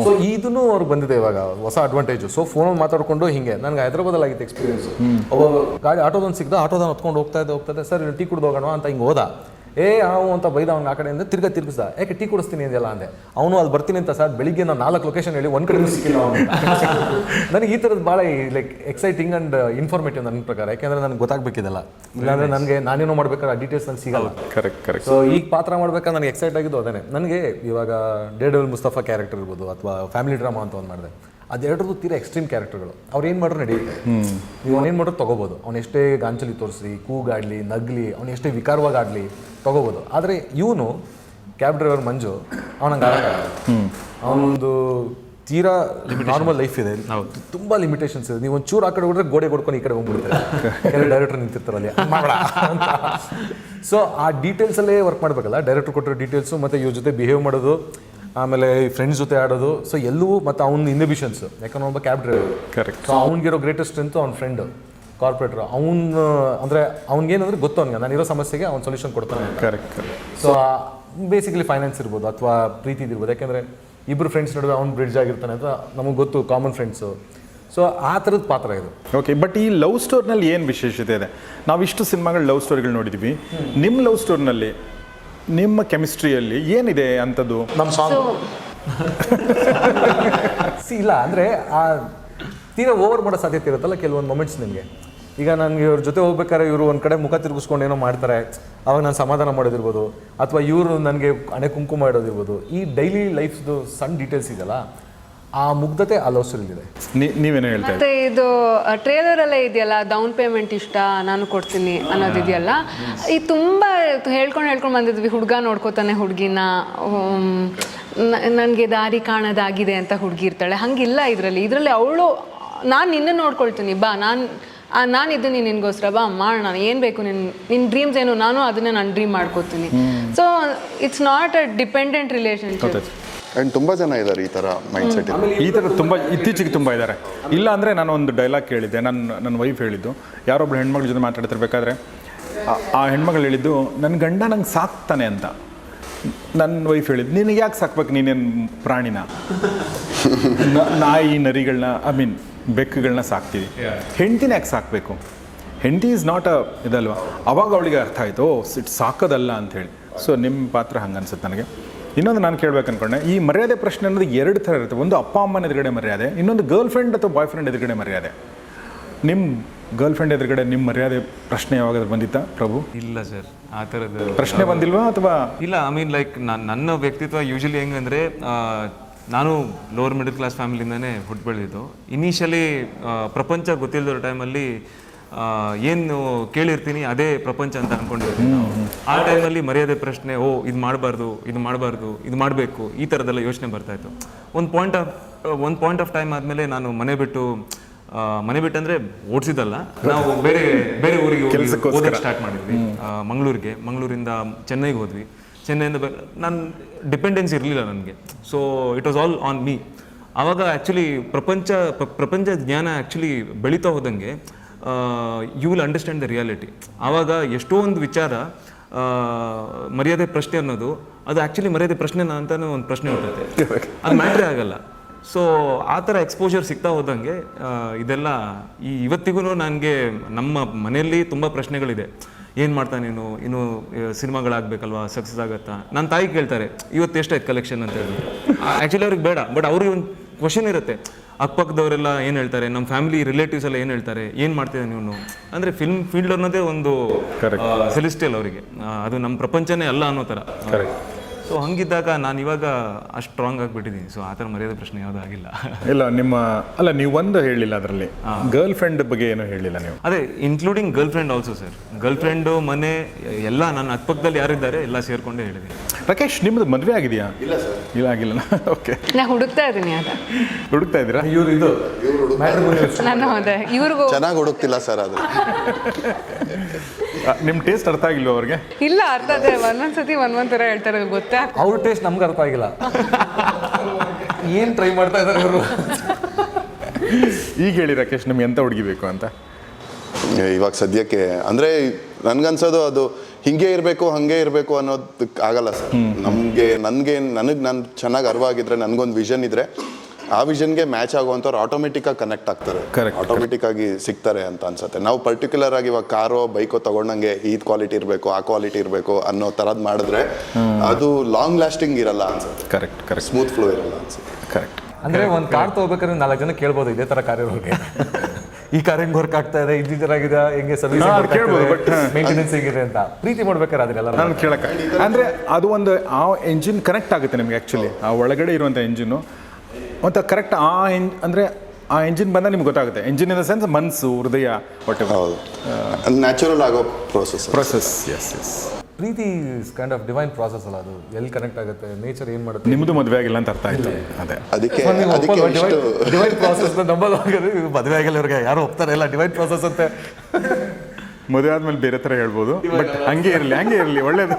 ಸೊ ಇದನ್ನು ಅವ್ರು ಬಂದಿದೆ ಇವಾಗ ಹೊಸ ಅಡ್ವಾಂಟೇಜ್ ಸೊ ಫೋನ್ ಮಾತಾಡ್ಕೊಂಡು ಹಿಂಗೆ ನನಗೆ ಹೈದರಾಬಾದಲ್ಲಿ ಆಗಿತ್ತು ಎಕ್ಸ್ಪೀರಿಯನ್ಸ್ ಗಾಡಿ ಆಟೋದೊಂದು ಸಿಗ್ದ ಆಟೋದನ್ ಹೊತ್ಕೊಂಡು ಹೋಗ್ತಾ ಇದೆ ಹೋಗ್ತಾ ಇದೆ ಸರ್ ಟೀ ಕುಡ್ದು ಹೋಗೋಣ ಅಂತ ಹಿಂಗೆ ಹೋದ. ಏ ಹಾವು ಅಂತ ಬೈದ ಅವ್ನು ಆ ಕಡೆಯಿಂದ ತಿರ್ಗಾ ತಿರ್ಗಿಸ್ದ. ಯಾಕೆ ಟೀ ಕುಡಿಸ್ತೀನಿ? ಅಂದೆಲ್ಲ ಅಂದೆ. ಅವನು ಅಲ್ಲಿ ಬರ್ತೀನಿ ಅಂತ ಸರ್. ಬೆಳಿಗ್ಗೆ ನಾನು ನಾಲ್ಕು ಲೊಕೇಶನ್ ಹೇಳಿ ಒಂದು ಕಡೆ ಸಿಕ್ಕಿಲ್ಲ ಅವನು. ನನಗೆ ಈ ಥರದ್ದು ಭಾಳ ಲೈಕ್ ಎಕ್ಸೈಟಿಂಗ್ ಅಂಡ್ ಇನ್ಫಾರ್ಮೇಟಿವ್ ನನ್ನ ಪ್ರಕಾರ. ಯಾಕೆಂದ್ರೆ ನನಗೆ ಗೊತ್ತಾಗಬೇಕಿದೆಲ್ಲ. ಇಲ್ಲಾಂದರೆ ನನಗೆ ನಾನೇನೋ ಮಾಡ್ಬೇಕಾದ್ರೆ ಆ ಡೀಟೇಲ್ಸ್ ನನಗೆ ಸಿಗಲ್ಲ. ಕರೆಕ್ಟ್ ಕರೆಕ್ಟ್ ಸೊ ಈಗ ಪಾತ್ರ ಮಾಡ್ಬೇಕಾದ್ರೆ ನನಗೆ ಎಕ್ಸೈಟ್ ಆಗಿದ್ದು ಅದೇ ನನಗೆ ಇವಾಗ ಡೇಡಲ್ ಮುಸ್ತಫಾ ಕ್ಯಾರೆಕ್ಟರ್ ಇರ್ಬೋದು ಅಥವಾ ಫ್ಯಾಮಿಲಿ ಡ್ರಾಮಾ ಅಂತ ಒಂದು ಮಾಡಿದೆ. ಅದೆರಡರದ್ದು ತೀರಾ ಎಕ್ಸ್ಟ್ರೀಮ್ ಕ್ಯಾರೆಕ್ಟರ್ಗಳು ಅವ್ರು ಏನು ಮಾಡ್ರು ನಡೆಯುತ್ತೆ. ನೀವು ಏನು ಮಾಡ್ರು ತೊಗೋಬೋದು. ಅವ್ನು ಎಷ್ಟೇ ಗಾಂಚಲಿ ತೋರಿಸ್ರಿ ಕೂಗಾಡಲಿ ನಗ್ಲಿ ಅವ್ನು ಎಷ್ಟೇ ವಿಕಾರವಾಗಿ ಆಡಲಿ ತೊಗೋಬೋದು. ಆದರೆ ಇವನು ಕ್ಯಾಬ್ ಡ್ರೈವರ್ ಮಂಜು ಅವನಂಗೆ ಅವನೊಂದು ತೀರಾ ನಾರ್ಮಲ್ ಲೈಫ್ ಇದೆ. ತುಂಬಾ ಲಿಮಿಟೇಷನ್ಸ್ ಇದೆ. ನೀವು ಒಂಚೂರು ಚೂರು ಆ ಕಡೆ ಹೋದ್ರೆ ಗೋಡೆ ಹೊಡ್ಕೊಂಡು ಈ ಕಡೆ ಹೋಗ್ಬಿಡ್ತಾರೆ ಕೆಲವು ಡೈರೆಕ್ಟರ್ ನಿಂತಿರ್ತಾರಲ್ಲಿ ಸೊ ಆ ಡೀಟೇಲ್ಸ್ ಅಲ್ಲೇ ವರ್ಕ್ ಮಾಡಬೇಕಲ್ಲ? ಡೈರೆಕ್ಟರ್ ಕೊಟ್ಟಿರೋ ಡೀಟೇಲ್ಸು ಮತ್ತೆ ಇವ್ರ ಜೊತೆ ಬಿಹೇವ್ ಮಾಡೋದು ಆಮೇಲೆ ಈ ಫ್ರೆಂಡ್ಸ್ ಜೊತೆ ಆಡೋದು. ಸೊ ಎಲ್ಲವೂ ಮತ್ತು ಅವ್ನ ಇನ್ಹಿಬಿಷನ್ಸ್ ಯಾಕಂದ್ರೆ ಒಬ್ಬ ಕ್ಯಾಬ್ ಡ್ರೈವರ್ ಕರೆಕ್ಟ್ ಸೊ ಅವ್ನಿಗಿರೋ ಗ್ರೇಟೆಸ್ಟ್ ಸ್ಟ್ರೆಂತ್ ಅವ್ನ ಫ್ರೆಂಡ್ ಕಾರ್ಪೊರೇಟರ್ ಅವ್ನು ಅಂದರೆ ಅವ್ನಿಗೇನಂದ್ರೆ ಗೊತ್ತು ಅವ್ನಿಗೆ. ನಾನಿರೋ ಸಮಸ್ಯೆಗೆ ಅವ್ನು ಸೊಲ್ಯೂಷನ್ ಕೊಡ್ತಾನೆ ಕರೆಕ್ಟ್ ಸೊ ಬೇಸಿಕಲಿ ಫೈನಾನ್ಸ್ ಇರ್ಬೋದು ಅಥವಾ ಪ್ರೀತಿ ಇರ್ಬೋದು. ಯಾಕೆಂದರೆ ಇಬ್ಬರು ಫ್ರೆಂಡ್ಸ್ ನಡುವೆ ಅವ್ನು ಬ್ರಿಡ್ಜ್ ಆಗಿರ್ತಾನೆ ಅಂತ ನಮಗೆ ಗೊತ್ತು ಕಾಮನ್ ಫ್ರೆಂಡ್ಸು ಸೊ ಆ ಥರದ ಪಾತ್ರ ಇದು. ಓಕೆ ಬಟ್ ಈ ಲವ್ ಸ್ಟೋರ್ನಲ್ಲಿ ಏನು ವಿಶೇಷತೆ ಇದೆ? ನಾವು ಇಷ್ಟು ಸಿನಿಮಾಗಳು ಲವ್ ಸ್ಟೋರಿಗಳು ನೋಡಿದ್ವಿ. ನಿಮ್ಮ ಲವ್ ಸ್ಟೋರ್ನಲ್ಲಿ ನಿಮ್ಮ ಕೆಮಿಸ್ಟ್ರಿಯಲ್ಲಿ ಏನಿದೆ ಅಂಥದ್ದು? ನಮ್ಮ ಸಾಂಗ್ ಸಿ ಇಲ್ಲ ಅಂದರೆ ಆ ತೀರಾ ಓವರ್ ಮಾಡೋ ಸಾಧ್ಯತೆ ಇರುತ್ತಲ್ಲ ಕೆಲವೊಂದು ಮೊಮೆಂಟ್ಸ್ ನಿಮಗೆ. ಈಗ ನನಗೆ ಇವ್ರ ಜೊತೆ ಹೋಗ್ಬೇಕಾದ್ರೆ ಇವರು ಒಂದು ಕಡೆ ಮುಖ ತಿರುಗಿಸ್ಕೊಂಡು ಏನೋ ಮಾಡ್ತಾರೆ ಅವಾಗ ನಾನು ಸಮಾಧಾನ ಮಾಡೋದಿರ್ಬೋದು. ಅಥವಾ ಇವರು ನನಗೆ ಹಣೆ ಕುಂಕುಮ ಇಡೋದಿರ್ಬೋದು. ಈ ಡೈಲಿ ಲೈಫ್ದು ಸಣ್ಣ ಡೀಟೇಲ್ಸ್ ಇದೆಯಲ್ಲ ಆ ಮುಗ್ಧತೆ ಆ ಲವ್ ಸ್ಟೋರಿಲಿದೆ ನೀ- ನೀವೇನೋ ಹೇಳ್ತಾ ಇದ್ದೀರಿ? ಮತ್ತೆ ಇದು ಟ್ರೇಲರ್ ಅಲ್ಲೇ ಇದೆಯಲ್ಲ ಡೌನ್ ಪೇಮೆಂಟ್ ಇಷ್ಟ ನಾನು ಕೊಡ್ತೀನಿ ಅನ್ನೋದಿದೆಯಲ್ಲ ಈ ತುಂಬಾ ಹೇಳ್ಕೊಂಡು ಹೇಳ್ಕೊಂಡು ಬಂದಿದ್ವಿ ಹುಡುಗ ನೋಡ್ಕೋತಾನೆ ಹುಡುಗಿನ ನನಗೆ ದಾರಿ ಕಾಣೋದಾಗಿದೆ ಅಂತ ಹುಡುಗಿ ಇರ್ತಾಳೆ. ಹಂಗಿಲ್ಲ ಇದರಲ್ಲಿ. ಇದರಲ್ಲಿ ಅವಳು ನಾನು ನಿನ್ನ ನೋಡ್ಕೊಳ್ತೀನಿ ಬಾ ನಾನು ನಾನು ಇದ್ದೀನಿ ನಿನಗೋಸ್ಕರ ಬಾ ನಾನು ಏನು ಬೇಕು ನಿನ್ನ ನಿನ್ನ ಡ್ರೀಮ್ಸ್ ಏನು ನಾನು ಅದನ್ನೇ ನಾನು ಡ್ರೀಮ್ ಮಾಡ್ಕೋತೀನಿ. So it's not a dependent relationship and ತುಂಬ ಜನ ಇದ್ದಾರೆ ಈ ಥರ ಮೈಂಡ್ ಸೆಟ್ ಈ ಥರ ತುಂಬ ಇತ್ತೀಚೆಗೆ ತುಂಬ ಇದ್ದಾರೆ ಇಲ್ಲ ಅಂದರೆ ನಾನು ಒಂದು ಡೈಲಾಗ್ ಕೇಳಿದ್ದೆ. ನನ್ನ ನನ್ನ ವೈಫ್ ಹೇಳಿದ್ದು ಯಾರೊಬ್ಬರು ಹೆಣ್ಮಗಳ ಜೊತೆ ಮಾತಾಡ್ತಿರ್ಬೇಕಾದ್ರೆ ಆ- ಹೆಣ್ಮಗಳು ಹೇಳಿದ್ದು ನನ್ನ ಗಂಡ ನಂಗೆ ಸಾಕ್ತಾನೆ ಅಂತ. ನನ್ನ ವೈಫ್ ಹೇಳಿದ್ದು ನಿನಗೆ ಯಾಕೆ ಸಾಕ್ಬೇಕು ನೀನೇನು ಪ್ರಾಣಿನ? ನಾಯಿ ನರಿಗಳನ್ನ ಐ ಮೀನ್ ಬೆಕ್ಕುಗಳನ್ನ ಸಾಕ್ತೀವಿ. ಹೆಂಡ್ತಿನ ಯಾಕೆ ಸಾಕಬೇಕು? ಹೆಂಡತಿ ಈಸ್ ನಾಟ್ ಅ ಇದಲ್ವಾ? ಅವಾಗ ಅವಳಿಗೆ ಅರ್ಥ ಆಯಿತು ಓ ಸಿಟ್ ಸಾಕೋದಲ್ಲ ಅಂಥೇಳಿ ಸೊ ನಿಮ್ಮ ಪಾತ್ರ ಹಂಗೆ ಅನ್ಸುತ್ತೆ ನನಗೆ. ಇನ್ನೊಂದು ನಾನು ಕೇಳ್ಬೇಕು ಅನ್ಕೊಂಡೆ ಈ ಮರ್ಯಾದೆ ಪ್ರಶ್ನೆ ಅನ್ನೋದು ಎರಡು ಥರ ಇರುತ್ತೆ. ಒಂದು ಅಪ್ಪ ಅಮ್ಮನ ಎದುರುಗಡೆ ಮರ್ಯಾದೆ ಇನ್ನೊಂದು ಗರ್ಲ್ ಫ್ರೆಂಡ್ ಅಥವಾ ಬಾಯ್ ಫ್ರೆಂಡ್ ಎದುರುಗಡೆ ಮರ್ಯಾದೆ. ನಿಮ್ಮ ಗರ್ಲ್ ಫ್ರೆಂಡ್ ಎದುರುಗಡೆ ನಿಮ್ಮ ಮರ್ಯಾದೆ ಪ್ರಶ್ನೆ ಯಾವಾಗಾದ್ರೂ ಬಂದಿತ್ತಾ ಪ್ರಭು? ಇಲ್ಲ ಸರ್ ಆ ಥರದ್ದು ಪ್ರಶ್ನೆ ಬಂದಿಲ್ವಾ ಅಥವಾ ಇಲ್ಲ ಐ ಮೀನ್ ಲೈಕ್ ನನ್ನ ವ್ಯಕ್ತಿತ್ವ ಯೂಶಲಿ ಹೆಂಗಂದರೆ ನಾನು ಲೋವರ್ ಮಿಡಲ್ ಕ್ಲಾಸ್ ಫ್ಯಾಮಿಲಿಂದನೇ ಹುಟ್ಟು ಬೆಳೆದಿದ್ದು ಇನಿಷಿಯಲಿ ಪ್ರಪಂಚ ಗೊತ್ತಿಲ್ಲದ ಟೈಮಲ್ಲಿ ಏನು ಕೇಳಿರ್ತೀನಿ ಅದೇ ಪ್ರಪಂಚ ಅಂತ ಅನ್ಕೊಂಡಿರ್ತೀನಿ ಆ ಟೈಮಲ್ಲಿ ಮರ್ಯಾದೆ ಪ್ರಶ್ನೆ ಓ ಇದು ಮಾಡಬಾರ್ದು ಇದು ಮಾಡಬಾರ್ದು ಇದು ಮಾಡಬೇಕು ಈ ಥರದೆಲ್ಲ ಯೋಚನೆ ಬರ್ತಾ ಇತ್ತು. ಒಂದು ಪಾಯಿಂಟ್ ಆಫ್ ಒಂದು ಪಾಯಿಂಟ್ ಆಫ್ ಟೈಮ್ ಆದಮೇಲೆ ನಾನು ಮನೆ ಬಿಟ್ಟು ಮನೆ ಬಿಟ್ಟು ಅಂದರೆ ಓಡಿಸಿದಲ್ಲ ನಾವು ಬೇರೆ ಬೇರೆ ಊರಿಗೆ ಹೋಗಿ ಓದಕ್ಕೆ ಸ್ಟಾರ್ಟ್ ಮಾಡಿದ್ವಿ. ಮಂಗಳೂರಿಗೆ ಮಂಗಳೂರಿಂದ ಚೆನ್ನೈಗೆ ಹೋದ್ವಿ. ಚೆನ್ನೈಯಿಂದ ನಾನು ಡಿಪೆಂಡೆನ್ಸ್ ಇರಲಿಲ್ಲ ನನಗೆ. So it was all on me ಆವಾಗ ಆ್ಯಕ್ಚುಲಿ ಪ್ರಪಂಚ ಪ್ರಪಂಚ ಜ್ಞಾನ ಆ್ಯಕ್ಚುಲಿ ಬೆಳೀತಾ ಹೋದಂಗೆ you will understand the reality ಆವಾಗ ಎಷ್ಟೋ ಒಂದು ವಿಚಾರ ಮರ್ಯಾದೆ ಪ್ರಶ್ನೆ ಅನ್ನೋದು, ಅದು ಆ್ಯಕ್ಚುಲಿ ಮರ್ಯಾದೆ ಪ್ರಶ್ನೆನಾ ಅಂತಲೂ ಒಂದು ಪ್ರಶ್ನೆ ಹುಟ್ಟುತ್ತೆ ಅದು ಮ್ಯಾಟ್ರೇ ಆಗಲ್ಲ. ಸೊ ಆ ಥರ ಎಕ್ಸ್ಪೋಜರ್ ಸಿಗ್ತಾ ಹೋದಂಗೆ ಇದೆಲ್ಲ ಈ ಇವತ್ತಿಗೂ ನನಗೆ ನಮ್ಮ ಮನೆಯಲ್ಲಿ ತುಂಬ ಪ್ರಶ್ನೆಗಳಿದೆ. ಏನು ಮಾಡ್ತಾ ನೀನು? ಇನ್ನು ಸಿನಿಮಾಗಳಾಗಬೇಕಲ್ವಾ? ಸಕ್ಸಸ್ ಆಗುತ್ತಾ? ನನ್ನ ತಾಯಿ ಕೇಳ್ತಾರೆ, ಇವತ್ತು ಎಷ್ಟಾಯ್ತು ಕಲೆಕ್ಷನ್ ಅಂತ ಹೇಳಿ. ಆ್ಯಕ್ಚುಲಿ ಅವ್ರಿಗೆ ಬೇಡ ಬಟ್ ಅವ್ರಿಗೆ ಒಂದು ಕ್ವಶನ್ ಇರುತ್ತೆ. ಅಕ್ಕಪಕ್ಕದವರೆಲ್ಲ ಏನು ಹೇಳ್ತಾರೆ? ನಮ್ಮ ಫ್ಯಾಮಿಲಿ ರಿಲೇಟಿವ್ಸ್ ಎಲ್ಲ ಏನು ಹೇಳ್ತಾರೆ? ಏನು ಮಾಡ್ತಿದ್ದಾನೆ ಇವನು ಅಂದರೆ ಫಿಲ್ಮ್ ಫೀಲ್ಡ್ ಅನ್ನೋದೇ ಒಂದು ಸೆಲಿಸ್ಟಿಯಲ್ ಅವರಿಗೆ. ಅದು ನಮ್ಮ ಪ್ರಪಂಚನೇ ಅಲ್ಲ ಅನ್ನೋ ಥರ ಸೊ ಹಂಗಿದ್ದಾಗ ನಾನು ಇವಾಗ ಅಷ್ಟು ಸ್ಟ್ರಾಂಗ್ ಆಗಿಬಿಟ್ಟಿದ್ದೀನಿ ಸೊ ಆ ಥರ ಮರ್ಯಾದೆ ಪ್ರಶ್ನೆ ಯಾವುದೂ ಆಗಿಲ್ಲ. ಇಲ್ಲ ನಿಮ್ಮ ಅಲ್ಲ ನೀವು ಒಂದು ಹೇಳಿಲ್ಲ ಅದರಲ್ಲಿ. ಗರ್ಲ್ ಫ್ರೆಂಡ್ ಬಗ್ಗೆ ಏನೂ ಹೇಳಿಲ್ಲ ನೀವು? ಅದೇ including girlfriend also sir girlfriend ಮನೆ ಎಲ್ಲ ನನ್ನ ಅಕ್ಕಪಕ್ಕದಲ್ಲಿ ಯಾರಿದ್ದಾರೆ ಎಲ್ಲ ಸೇರಿಕೊಂಡೇ ಹೇಳಿದ್ದೀನಿ. ರಾಕೇಶ್ ನಿಮ್ಮದು ಮದುವೆ ಆಗಿದೆಯಾ? ಇಲ್ಲ ಸರ್ ಇಲ್ಲ ಆಗಿಲ್ಲ. ಓಕೆ ನಾನು ಹುಡುಕ್ತಾ ಇದ್ದೀನಿ ಅದ. ಹುಡುಕ್ತಾ ಇದ್ದೀರಾ? ಇವ್ರು ಇದು ನಾನು ಅದೇ ಇವ್ರಿಗೂ ಚೆನ್ನಾಗಿ ಹುಡುಕ್ತಿಲ್ಲ ಸರ್ ಅದು. ನಿಮ್ಮ ಟೇಸ್ಟ್ ಅರ್ಥ ಆಗಿಲ್ವ ಅವ್ರಿಗೆ? ಇಲ್ಲ ಅರ್ಥ ಅದೇ. ಒಂದೊಂದ್ಸತಿ ಒಂದೊಂದ್ ಥರ ಹೇಳ್ತಾರೆ ಗೊತ್ತೇ ಅವ್ರ ಟೇಸ್ಟ್ ನಮ್ಗೆ ಅರ್ಥ ಆಗಿಲ್ಲ. ಏನು ಟ್ರೈ ಮಾಡ್ತಾ ಇದ್ದಾರೆ ಅವರು ಈಗ ಹೇಳಿ ರಾಕೇಶ್ ನಿಮ್ಗೆ ಎಂತ ಹುಡುಗಿ ಬೇಕು ಅಂತ? ಇವಾಗ ಸದ್ಯಕ್ಕೆ ಅಂದ್ರೆ ನನ್ಗನ್ಸೋದು ಅದು ಹಿಂಗೆ ಇರಬೇಕು ಹಂಗೆ ಇರಬೇಕು ಅನ್ನೋದಕ್ಕೆ ಆಗಲ್ಲ ಸರ್ ನಮಗೆ ನನಗೆ ನನಗೆ ನಾನು ಚೆನ್ನಾಗಿ ಅರಿವಾಗಿದ್ರೆ ನನಗೊಂದು ವಿಷನ್ ಇದ್ರೆ ಆ ವಿಷನ್ಗೆ ಮ್ಯಾಚ್ ಆಗುವಂಥವ್ರು ಆಟೋಮೆಟಿಕ್ಕಾಗಿ ಕನೆಕ್ಟ್ ಆಗ್ತಾರೆ. Correct, ಆಟೋಮೆಟಿಕ್ ಆಗಿ ಸಿಗ್ತಾರೆ ಅಂತ ಅನ್ಸುತ್ತೆ. ನಾವು ಪರ್ಟಿಕ್ಯುಲರ್ ಆಗಿ ಇವಾಗ ಕಾರೋ ಬೈಕೋ ತಗೊಂಡಂಗೆ ಈ ಕ್ವಾಲಿಟಿ ಇರಬೇಕು ಆ ಕ್ವಾಲಿಟಿ ಇರಬೇಕು ಅನ್ನೋ ಥರದ್ ಮಾಡಿದ್ರೆ ಅದು ಲಾಂಗ್ ಲಾಸ್ಟಿಂಗ್ ಇರಲ್ಲ ಅನ್ಸುತ್ತೆ. ಕರೆಕ್ಟ್ ಕರೆಕ್ಟ್ ಸ್ಮೂತ್ ಫ್ಲೋ ಇರಲ್ಲ ಅನ್ಸುತ್ತೆ. ಕರೆಕ್ಟ್ ಅಂದ್ರೆ ಒಂದು ಕಾರ್ ತಗೋಬೇಕಾದ್ರೆ ನಾಲ್ಕು ಜನ ಕೇಳ್ಬೋದು ಇದೇ ತರ ಕಾರ್ ಇರೋರಿಗೆ. ಈ ಕಾರ್ ಹೆಂಗ್ ವರ್ಕ್ ಆಗ್ತಾ ಇದೆ ಇದ್ದ ಆಗಿದೆ ಹೆಂಗೆ ಸರ್ವಿಸ್ ಹಾ, ಅದು ಕೇಳ್ಬೋದು, but, ಹಾ. ಮೇಂಟೆನೆನ್ಸ್ ಹೇಗಿದೆ ಅಂತ. ಪ್ರೀತಿ ಮಾಡ್ಬೇಕಾದ್ರೆ ಅದನ್ನೆಲ್ಲ ನಾನು ಕೇಳಕ್ಕೆ ಅಂದ್ರೆ ಅದು ಒಂದು ಆ ಎಂಜಿನ್ ಕನೆಕ್ಟ್ ಆಗುತ್ತೆ ನಿಮಗೆ ಆ್ಯಕ್ಚುಲಿ ಆ ಒಳಗಡೆ ಇರುವಂಥ ಎಂಜಿನ್ನು ಮತ್ತು ಕರೆಕ್ಟ್ ಆ ಎಂ ಅಂದರೆ ಆ ಎಂಜಿನ್ ಬಂದಾಗ ನಿಮ್ಗೆ ಗೊತ್ತಾಗುತ್ತೆ. ಎಂಜಿನ್ ಇನ್ ದ ಸೆನ್ಸ್ ಮನಸ್ಸು ಹೃದಯ ಹೊಟ್ಟೆ ಹೌದು. ನ್ಯಾಚುರಲ್ ಆಗೋ ಪ್ರೋಸೆಸ್ ಪ್ರೊಸೆಸ್ ಎಸ್ ಎಸ್ ಪ್ರೀತಿ ಕೈಂಡ್ ಆಫ್ ಡಿವೈನ್ ಪ್ರಾಸೆಸ್ ಅಲ್ಲ ಅದು? ಎಲ್ಲಿ ಕನೆಕ್ಟ್ ಆಗುತ್ತೆ? ನೇಚರ್ ಏನು ಮಾಡುತ್ತೆ? ನಿಮ್ಮದು ಮದುವೆ ಆಗಿಲ್ಲ ಅಂತ ಅರ್ಥ ಆಯ್ತು. ಅದೇ. ಅದಕ್ಕೆ ಅದಕ್ಕೆ ಇಷ್ಟು ಡಿವೈನ್ ಪ್ರಾಸೆಸ್ ನಂಬೋದು ಮದುವೆ ಆಗಿಲ್ಲ ಇವ್ರಿಗೆ. ಯಾರು ಒಪ್ತಾರೆ? ಇಲ್ಲ ಡಿವೈನ್ ಪ್ರಾಸೆಸ್ ಅಂತೆ. ಮದುವೆ ಆದ್ಮೇಲೆ ಬೇರೆ ಥರ ಹೇಳ್ಬೋದು. ಬಟ್ ಹಂಗೆ ಇರಲಿ ಹಂಗೆ ಇರಲಿ ಒಳ್ಳೇದು.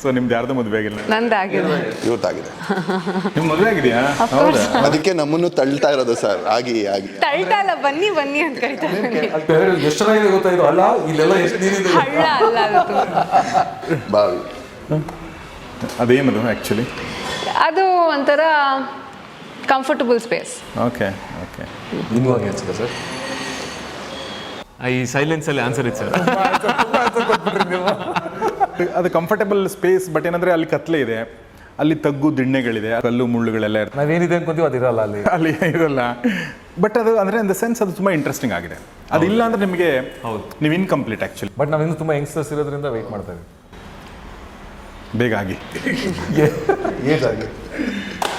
ಸೊ ನಿಮ್ದು ಯಾರ್ದು ಮದುವೆ ಆಗಿಲ್ಲ? ನಂದಾಗಿದೆ ಇವತ್ತಾಗಿದೆ. ನಿಮ್ಮ ಮದುವೆ ಆಗಿದೆಯಾ? ಹೌದಾ? ಅದಕ್ಕೆ ನಮ್ಮನ್ನು ತಳ್ತಾ ಇರೋದು ಸರ್ ಆಗಿ ಆಗಿ. ತಳ್ತಾ ಇಲ್ಲ ಬನ್ನಿ ಬನ್ನಿ ಅಂತ ಕರಿತಾ ಇದ್ದೀನಿ. ಎಷ್ಟು ಚೆನ್ನಾಗಿದೆ ಗೊತ್ತಾ ಇದು ಅಲ್ಲ ಇಲ್ಲೆಲ್ಲ ಎಷ್ಟು ನೀರಿದೆ ಹಳ್ಳ ಅಲ್ಲ ಅದು. ಬಾವಿ. ಅದೇನದು ಆ್ಯಕ್ಚುಲಿ ಅದು ಒಂಥರ ಕಂಫರ್ಟಬಲ್ ಸ್ಪೇಸ್ ಓಕೆ ಓಕೆ ನಿಮ್ಗೆ ಹಾಗೆ ಅನ್ಸುತ್ತೆ ಸರ್? ಈ ಸೈಲೆನ್ಸಲ್ಲಿ ಆನ್ಸರ್ ಇತ್ತು ಸರ್. ಅದು ಕಂಫರ್ಟಬಲ್ ಸ್ಪೇಸ್ ಬಟ್ ಏನಂದ್ರೆ ಅಲ್ಲಿ ಕತ್ಲೆ ಇದೆ. ಅಲ್ಲಿ ತಗ್ಗು ದಿಣ್ಣೆಗಳಿದೆ ಕಲ್ಲು ಮುಳ್ಳುಗಳೆಲ್ಲ ನಾವೇನಿದೆ ಅನ್ಕೊಂತೀವಿ ಅದಿರಲ್ಲ ಅಲ್ಲಿ. ಅಲ್ಲಿ ಇರಲ್ಲ. ಬಟ್ ಅದು ಅಂದ್ರೆ ಇನ್ ದ ಸೆನ್ಸ್ ಅದು ತುಂಬಾ ಇಂಟ್ರೆಸ್ಟಿಂಗ್ ಆಗಿದೆ. ಅದು ಇಲ್ಲ ಅಂದ್ರೆ ನಿಮಗೆ ನೀವು ಇನ್ಕಂಪ್ಲೀಟ್ ಆಕ್ಚುಲಿ ಬಟ್ ನಾವಿನ್ನು ತುಂಬ ಯಂಗ್ಸ್ಟರ್ಸ್ ಇರೋದ್ರಿಂದ ವೆಯ್ಟ್ ಮಾಡ್ತಾ ಇದ್ದೀವಿ. ಬೇಗ ಆಗಿ. ಏಜ್ ಆಗಿ.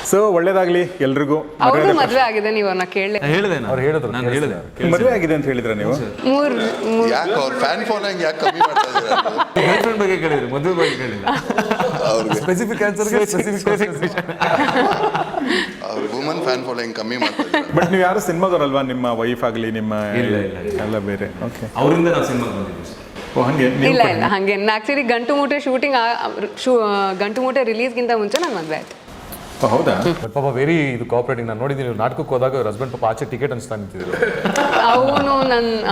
ಸೊ ಒಳ್ಳೇದಾಗ್ಲಿ ಎಲ್ರಿಗೂ. ಅವ್ರದ್ದು ಮದುವೆ ಆಗಿದೆ ನೀವು ಅವ್ರನ್ನ ಕೇಳಲೆ ಹೇಳಿದೆ ಅವ್ರು ಹೇಳಿದ್ರು, ನಾನು ಹೇಳಿದೆ. ಮದುವೆ ಆಗಿದೆ ಅಂತ ಹೇಳಿದ್ರೆ ನೀವು? ಮೂರ್ ಮೂರ್. ಯಾಕೆ ಅವ್ರ ಫ್ಯಾನ್ ಫಾಲೋಯಿಂಗ್ ಯಾಕೆ ಕಮ್ಮಿ ಮಾಡ್ತಾ ಇದ್ದೀರಾ ಗರ್ಲ್ ಫ್ರೆಂಡ್ ಬಗ್ಗೆ ಕೇಳಿದ್ರು ಮದುವೆ ಬಗ್ಗೆ ಕೇಳಿಲ್ಲ. ಅವ್ರಿಗೆ. ಸ್ಪೆಸಿಫಿಕ್ ಆನ್ಸರ್ಗೆ ಸ್ಪೆಸಿಫಿಕ್ ಅವ್ರ ವುಮನ್ ಫ್ಯಾನ್ ಫಾಲೋಯಿಂಗ್ ಕಮ್ಮಿ ಮಾಡ್ತಾ ಇದ್ದಾರೆ. ಬಟ್ ನೀವು ಯಾರು ಸಿನಿಮಾದವರಲ್ವಾ? ನಿಮ್ಮ ವೈಫ್ ಆಗಲಿ ನಿಮ್ಮ ಇಲ್ಲ, ಇಲ್ಲ, ಎಲ್ಲ ಬೇರೆ. ಓಕೆ ಅವರಿಂದ ನಾವು ಸಿನಿಮಾಗೆ ಬಂದಿದ್ದೀವಿ ಸರ್. ಓ ಹಾಗೆ? ನೀವು ಇಲ್ಲ ಇಲ್ಲ ಹಂಗೆ. ಆಕ್ಚುಲಿ ಗಂಟು ಮೂಟೆ ಶೂಟಿಂಗ್ ಗಂಟು ಮೂಟೆ ರಿಲೀಸ್ಗಿಂತ ಮುಂಚೆ ನಾನು ಮದುವೆ ಆಯ್ತು. ಹೌದಾ? ಬಟ್ ಪಾಪ ವೆರಿ ಇದು ಕೋಆಪರೇಟಿಂಗ್ ನಾನು ನೋಡಿದ್ದೀನಿ ಇವ್ರು ನಾಟಕಕ್ಕೆ ಹೋದಾಗ ಇವ್ರ ಹಸ್ಬೆಂಡ್ ಪಾಪ ಆಚೆ ಟಿಕೆಟ್ ಅನ್ಸ್ತಾ ನಿಂತಿದ್ರು. ಅವನು ನನ್ನ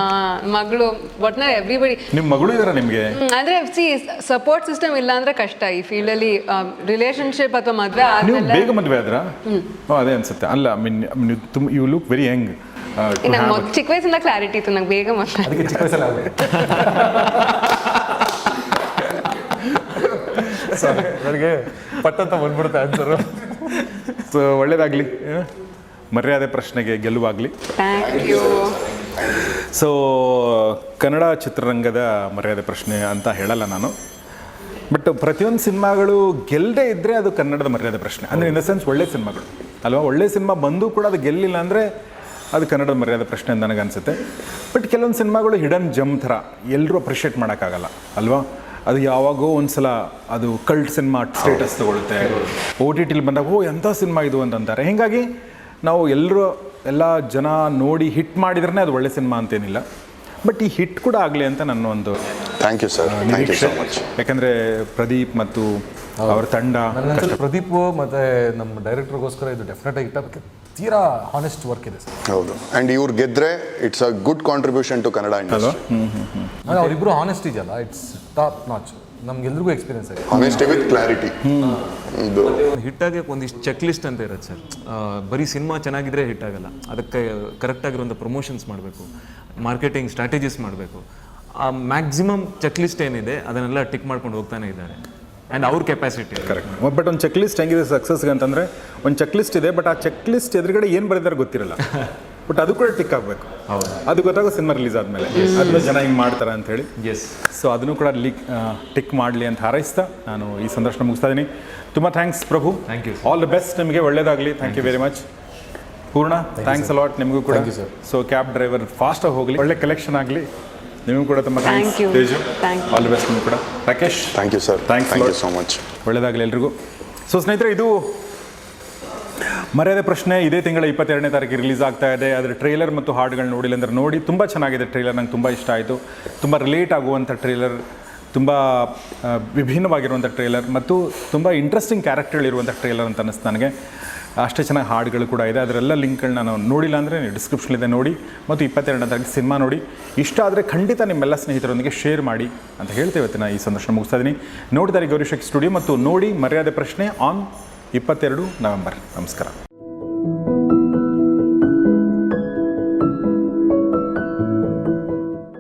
ಮಗಳು ಒಟ್ನಲ್ಲಿ ಎವ್ರಿಬಡಿ ನಿಮ್ಮ ಮಗಳು ಇದಾರ ನಿಮಗೆ? ಅಂದ್ರೆ ಸಿ ಸಪೋರ್ಟ್ ಸಿಸ್ಟಮ್ ಇಲ್ಲ ಅಂದ್ರೆ ಕಷ್ಟ. ಈ ಫೀಲ್ಡಲ್ಲಿ ರಿಲೇಶನ್ಶಿಪ್ ಅಥವಾ ಮದುವೆ ನೀವು ಆದ್ಮೇಲೆ ಬೇಗ ಮದುವೆ ಆದ್ರಾ? ಓ ಅದೇ ಅನ್ಸುತ್ತೆ. ಅಲ್ಲ ಮೀನ್ ತುಂಬ ಯು ಲುಕ್ ವೆರಿ ಯಂಗ್ ನಂಗೆ ಚಿಕ್ಕ ವಯಸ್ಸಿಂದ ಕ್ಲಾರಿಟಿ ಇತ್ತು ನಂಗೆ ಬೇಗ ಮದುವೆ ಅದಕ್ಕೆ ಚಿಕ್ಕ ವಯಸ್ಸಲ್ಲಿ ಸಾರಿ ನನಗೆ ಪಟ್ಟಂತ ಬಂದ್ಬಿಡುತ್ತೆ ಆನ್ಸರು ಸೊ ಒಳ್ಳೇದಾಗಲಿ. ಮರ್ಯಾದೆ ಪ್ರಶ್ನೆಗೆ ಗೆಲುವಾಗಲಿ. ಸೊ ಕನ್ನಡ ಚಿತ್ರರಂಗದ ಮರ್ಯಾದೆ ಪ್ರಶ್ನೆ ಅಂತ ಹೇಳಲ್ಲ ನಾನು. ಬಟ್ ಪ್ರತಿಯೊಂದು ಸಿನಿಮಾಗಳು ಗೆಲ್ಲದೆ ಇದ್ದರೆ ಅದು ಕನ್ನಡದ ಮರ್ಯಾದೆ ಪ್ರಶ್ನೆ. ಅಂದರೆ ಇನ್ ದ ಸೆನ್ಸ್ ಒಳ್ಳೆ ಸಿನಿಮಾಗಳು. ಅಲ್ವಾ? ಒಳ್ಳೆ ಸಿನಿಮಾ ಬಂದು ಕೂಡ ಅದು ಗೆಲ್ಲಿಲ್ಲ ಅಂದರೆ ಅದು ಕನ್ನಡದ ಮರ್ಯಾದೆ ಪ್ರಶ್ನೆ ಅಂತ ನನಗೆ ಅನಿಸುತ್ತೆ ಬಟ್ ಕೆಲವೊಂದು ಸಿನಿಮಾಗಳು ಹಿಡನ್ ಜಮ್ ಥರ ಎಲ್ಲರೂ ಅಪ್ರಿಷಿಯೇಟ್ ಮಾಡೋಕ್ಕಾಗಲ್ಲ. ಅಲ್ವಾ? ಅದು ಯಾವಾಗೋ ಒಂದ್ಸಲ ಅದು ಕಲ್ಟ್ ಸಿನಿಮಾ ಸ್ಟೇಟಸ್ ತಗೊಳುತ್ತೆ. ಒ ಟಿ ಟಿಲಿ ಬಂದಾಗ ಓ ಎಂಥ ಸಿನಿಮಾ ಇದು? ಅಂತಂತಾರೆ. ಹೀಗಾಗಿ ನಾವು ಎಲ್ಲರೂ ಎಲ್ಲ ಜನ ನೋಡಿ ಹಿಟ್ ಮಾಡಿದ್ರೆ ಅದು ಒಳ್ಳೆ ಸಿನಿಮಾ ಅಂತೇನಿಲ್ಲ. ಬಟ್ ಈ ಹಿಟ್ ಕೂಡ ಆಗಲಿ ಅಂತ ನನ್ನ ಒಂದು thank you sir thank you so much ಯಾಕಂದರೆ ಪ್ರದೀಪ್ ಮತ್ತು ಅವರ ತಂಡ ಪ್ರದೀಪ್ ಮತ್ತು ನಮ್ಮ ಡೈರೆಕ್ಟರ್ಗೋಸ್ಕರ ಇದು ಡೆಫಿನೆಟ್ ಆಗಿ ಇಟ್ಟ ತೀರಾ ಹಾನೆಸ್ಟ್ ವರ್ಕ್ ಇದೆ ಸರ್. ಹೌದು. ಆ್ಯಂಡ್ ಇವ್ರು ಗೆದ್ರೆ it's a good contribution to Kannada industry ಹ್ಞೂ ಹ್ಞೂ ಹ್ಞೂ ಅಂದರೆ ಅವರಿಬ್ಬರು ಹಾನೆಸ್ಟ್ ಇದೆಯಲ್ಲ ಇಟ್ಸ್ ಟಾಪ್ ನಾಚ್ ನಮ್ಗೆಲ್ರಿಗೂ ಎಕ್ಸ್ಪೀರಿಯನ್ಸ್ ಆಗಿದೆ ಆನೆಸ್ಟಿ ವಿತ್ ಕ್ಲಾರಿಟಿ ಇದು ಹಿಟ್ ಆಗಕ್ಕೆ ಒಂದಿಷ್ಟು ಚೆಕ್ ಲಿಸ್ಟ್ ಅಂತ ಇರುತ್ತೆ ಸರ್. ಬರೀ ಸಿನಿಮಾ ಚೆನ್ನಾಗಿದ್ರೆ ಹಿಟ್ ಆಗಲ್ಲ ಅದಕ್ಕೆ ಕರೆಕ್ಟ್ ಆಗಿರುವಂಥ ಪ್ರಮೋಷನ್ಸ್ ಮಾಡಬೇಕು. ಮಾರ್ಕೆಟಿಂಗ್ ಸ್ಟ್ರಾಟಜೀಸ್ ಮಾಡಬೇಕು. ಆ ಮ್ಯಾಕ್ಸಿಮಮ್ ಚೆಕ್ ಲಿಸ್ಟ್ ಏನಿದೆ ಅದನ್ನೆಲ್ಲ ಟಿಕ್ ಮಾಡ್ಕೊಂಡು ಹೋಗ್ತಾನೆ ಇದ್ದಾರೆ. ಆ್ಯಂಡ್ ಅವ್ರ ಕೆಪಾಸಿಟಿ ಕರೆಕ್ಟ್ ಬಟ್ ಒಂದು ಚೆಕ್ ಲಿಸ್ಟ್ ಹೆಂಗಿದೆ ಸಕ್ಸಸ್ಗೆ ಅಂತಂದರೆ ಒಂದು ಚೆಕ್ ಲಿಸ್ಟ್ ಇದೆ ಬಟ್ ಆ ಚೆಕ್ ಲಿಸ್ಟ್ ಎದುರುಗಡೆ ಏನು ಬರೆದಾರೆ ಗೊತ್ತಿರಲ್ಲ. ಬಟ್ ಅದು ಕೂಡ ಟಿಕ್ ಆಗಬೇಕು. ಹೌದು. ಅದು ಗೊತ್ತಾಗೋ ಸಿನಿಮಾ ರಿಲೀಸ್ ಆದಮೇಲೆ. ಅದನ್ನ ಜನ ಹಿಂಗೆ ಮಾಡ್ತಾರೆ ಅಂತ ಹೇಳಿ. ಎಸ್ ಸೊ ಅದನ್ನು ಕೂಡ ಲೀಕ್ ಟಿಕ್ ಮಾಡಲಿ ಅಂತ ಹಾರೈಸ್ತಾ ನಾನು ಈ ಸಂದರ್ಶನ ಮುಗಿಸ್ತಾ ಇದ್ದೀನಿ. ತುಂಬ thanks Prabhu. Thank you all the best ನಿಮಗೆ ಒಳ್ಳೇದಾಗಲಿ. Thank you very much Poorna thanks a lot ನಿಮಗೂ ಕೂಡ. ಸೊ ಕ್ಯಾಬ್ ಡ್ರೈವರ್ ಫಾಸ್ಟಾಗಿ ಹೋಗಲಿ. ಒಳ್ಳೆ ಕಲೆಕ್ಷನ್ ಆಗಲಿ. ನಿಮಗೂ ಕೂಡ ತುಂಬ thank thanks Teju. Thank you. All the best ನಿಮಗೂ ಕೂಡ. Rakesh. Thank you sir thank you. So much ಒಳ್ಳೆಯದಾಗಲಿ ಎಲ್ರಿಗೂ. ಸೊ ಸ್ನೇಹಿತರೆ ಇದು ಮರ್ಯಾದೆ ಪ್ರಶ್ನೆ ಇದೇ ತಿಂಗಳ ಇಪ್ಪತ್ತೆರಡನೇ ತಾರೀಕು ರಿಲೀಸ್ ಆಗ್ತಾ ಇದೆ. ಅದರ ಟ್ರೈಲರ್ ಮತ್ತು ಹಾಡುಗಳು ನೋಡಿಲ್ಲ ಅಂದ್ರೆ ನೋಡಿ, ತುಂಬ ಚೆನ್ನಾಗಿದೆ ಟ್ರೈಲರ್ ನಂಗೆ ತುಂಬ ಇಷ್ಟ ಆಯಿತು. ತುಂಬ ರಿಲೇಟ್ ಆಗುವಂಥ ಟ್ರೈಲರ್ ತುಂಬ ವಿಭಿನ್ನವಾಗಿರುವಂಥ ಟ್ರೈಲರ್ ಮತ್ತು ತುಂಬ ಇಂಟ್ರೆಸ್ಟಿಂಗ್ ಕ್ಯಾರೆಕ್ಟರ್ಗಳಿರುವಂಥ ಟ್ರೈಲರ್ ಅಂತ ಅನ್ನಿಸ್ತು ನನಗೆ. ಅಷ್ಟೇ ಚೆನ್ನಾಗಿ ಹಾಡುಗಳು ಕೂಡ ಇದೆ. ಅದರೆಲ್ಲ ಲಿಂಕ್ಗಳನ್ನ ನಾನು ನೋಡಿಲ್ಲ ಅಂದರೆ ಡಿಸ್ಕ್ರಿಪ್ಷನ್ ಇದೆ ನೋಡಿ. ಮತ್ತು ಇಪ್ಪತ್ತೆರಡನೇ ತಾರೀಕು ಸಿನಿಮಾ ನೋಡಿ. ಇಷ್ಟ ಆದರೆ ಖಂಡಿತ ನಿಮ್ಮೆಲ್ಲ ಸ್ನೇಹಿತರೊಂದಿಗೆ ಶೇರ್ ಮಾಡಿ ಅಂತ ಹೇಳ್ತೇವೆ ಇವತ್ತಿನ ಈ ಸಂದರ್ಶನ ಮುಗಿಸ್ತಾ ಇದ್ದೀನಿ ನೋಡಿದ್ದಾರೆ ಗೌರಿಶಕ್ ಸ್ಟುಡಿಯೋ ಮತ್ತು ನೋಡಿ ಮರ್ಯಾದೆ ಪ್ರಶ್ನೆ ಆನ್ ಇಪ್ಪತ್ತೆರಡು ನವೆಂಬರ್. ನಮಸ್ಕಾರ.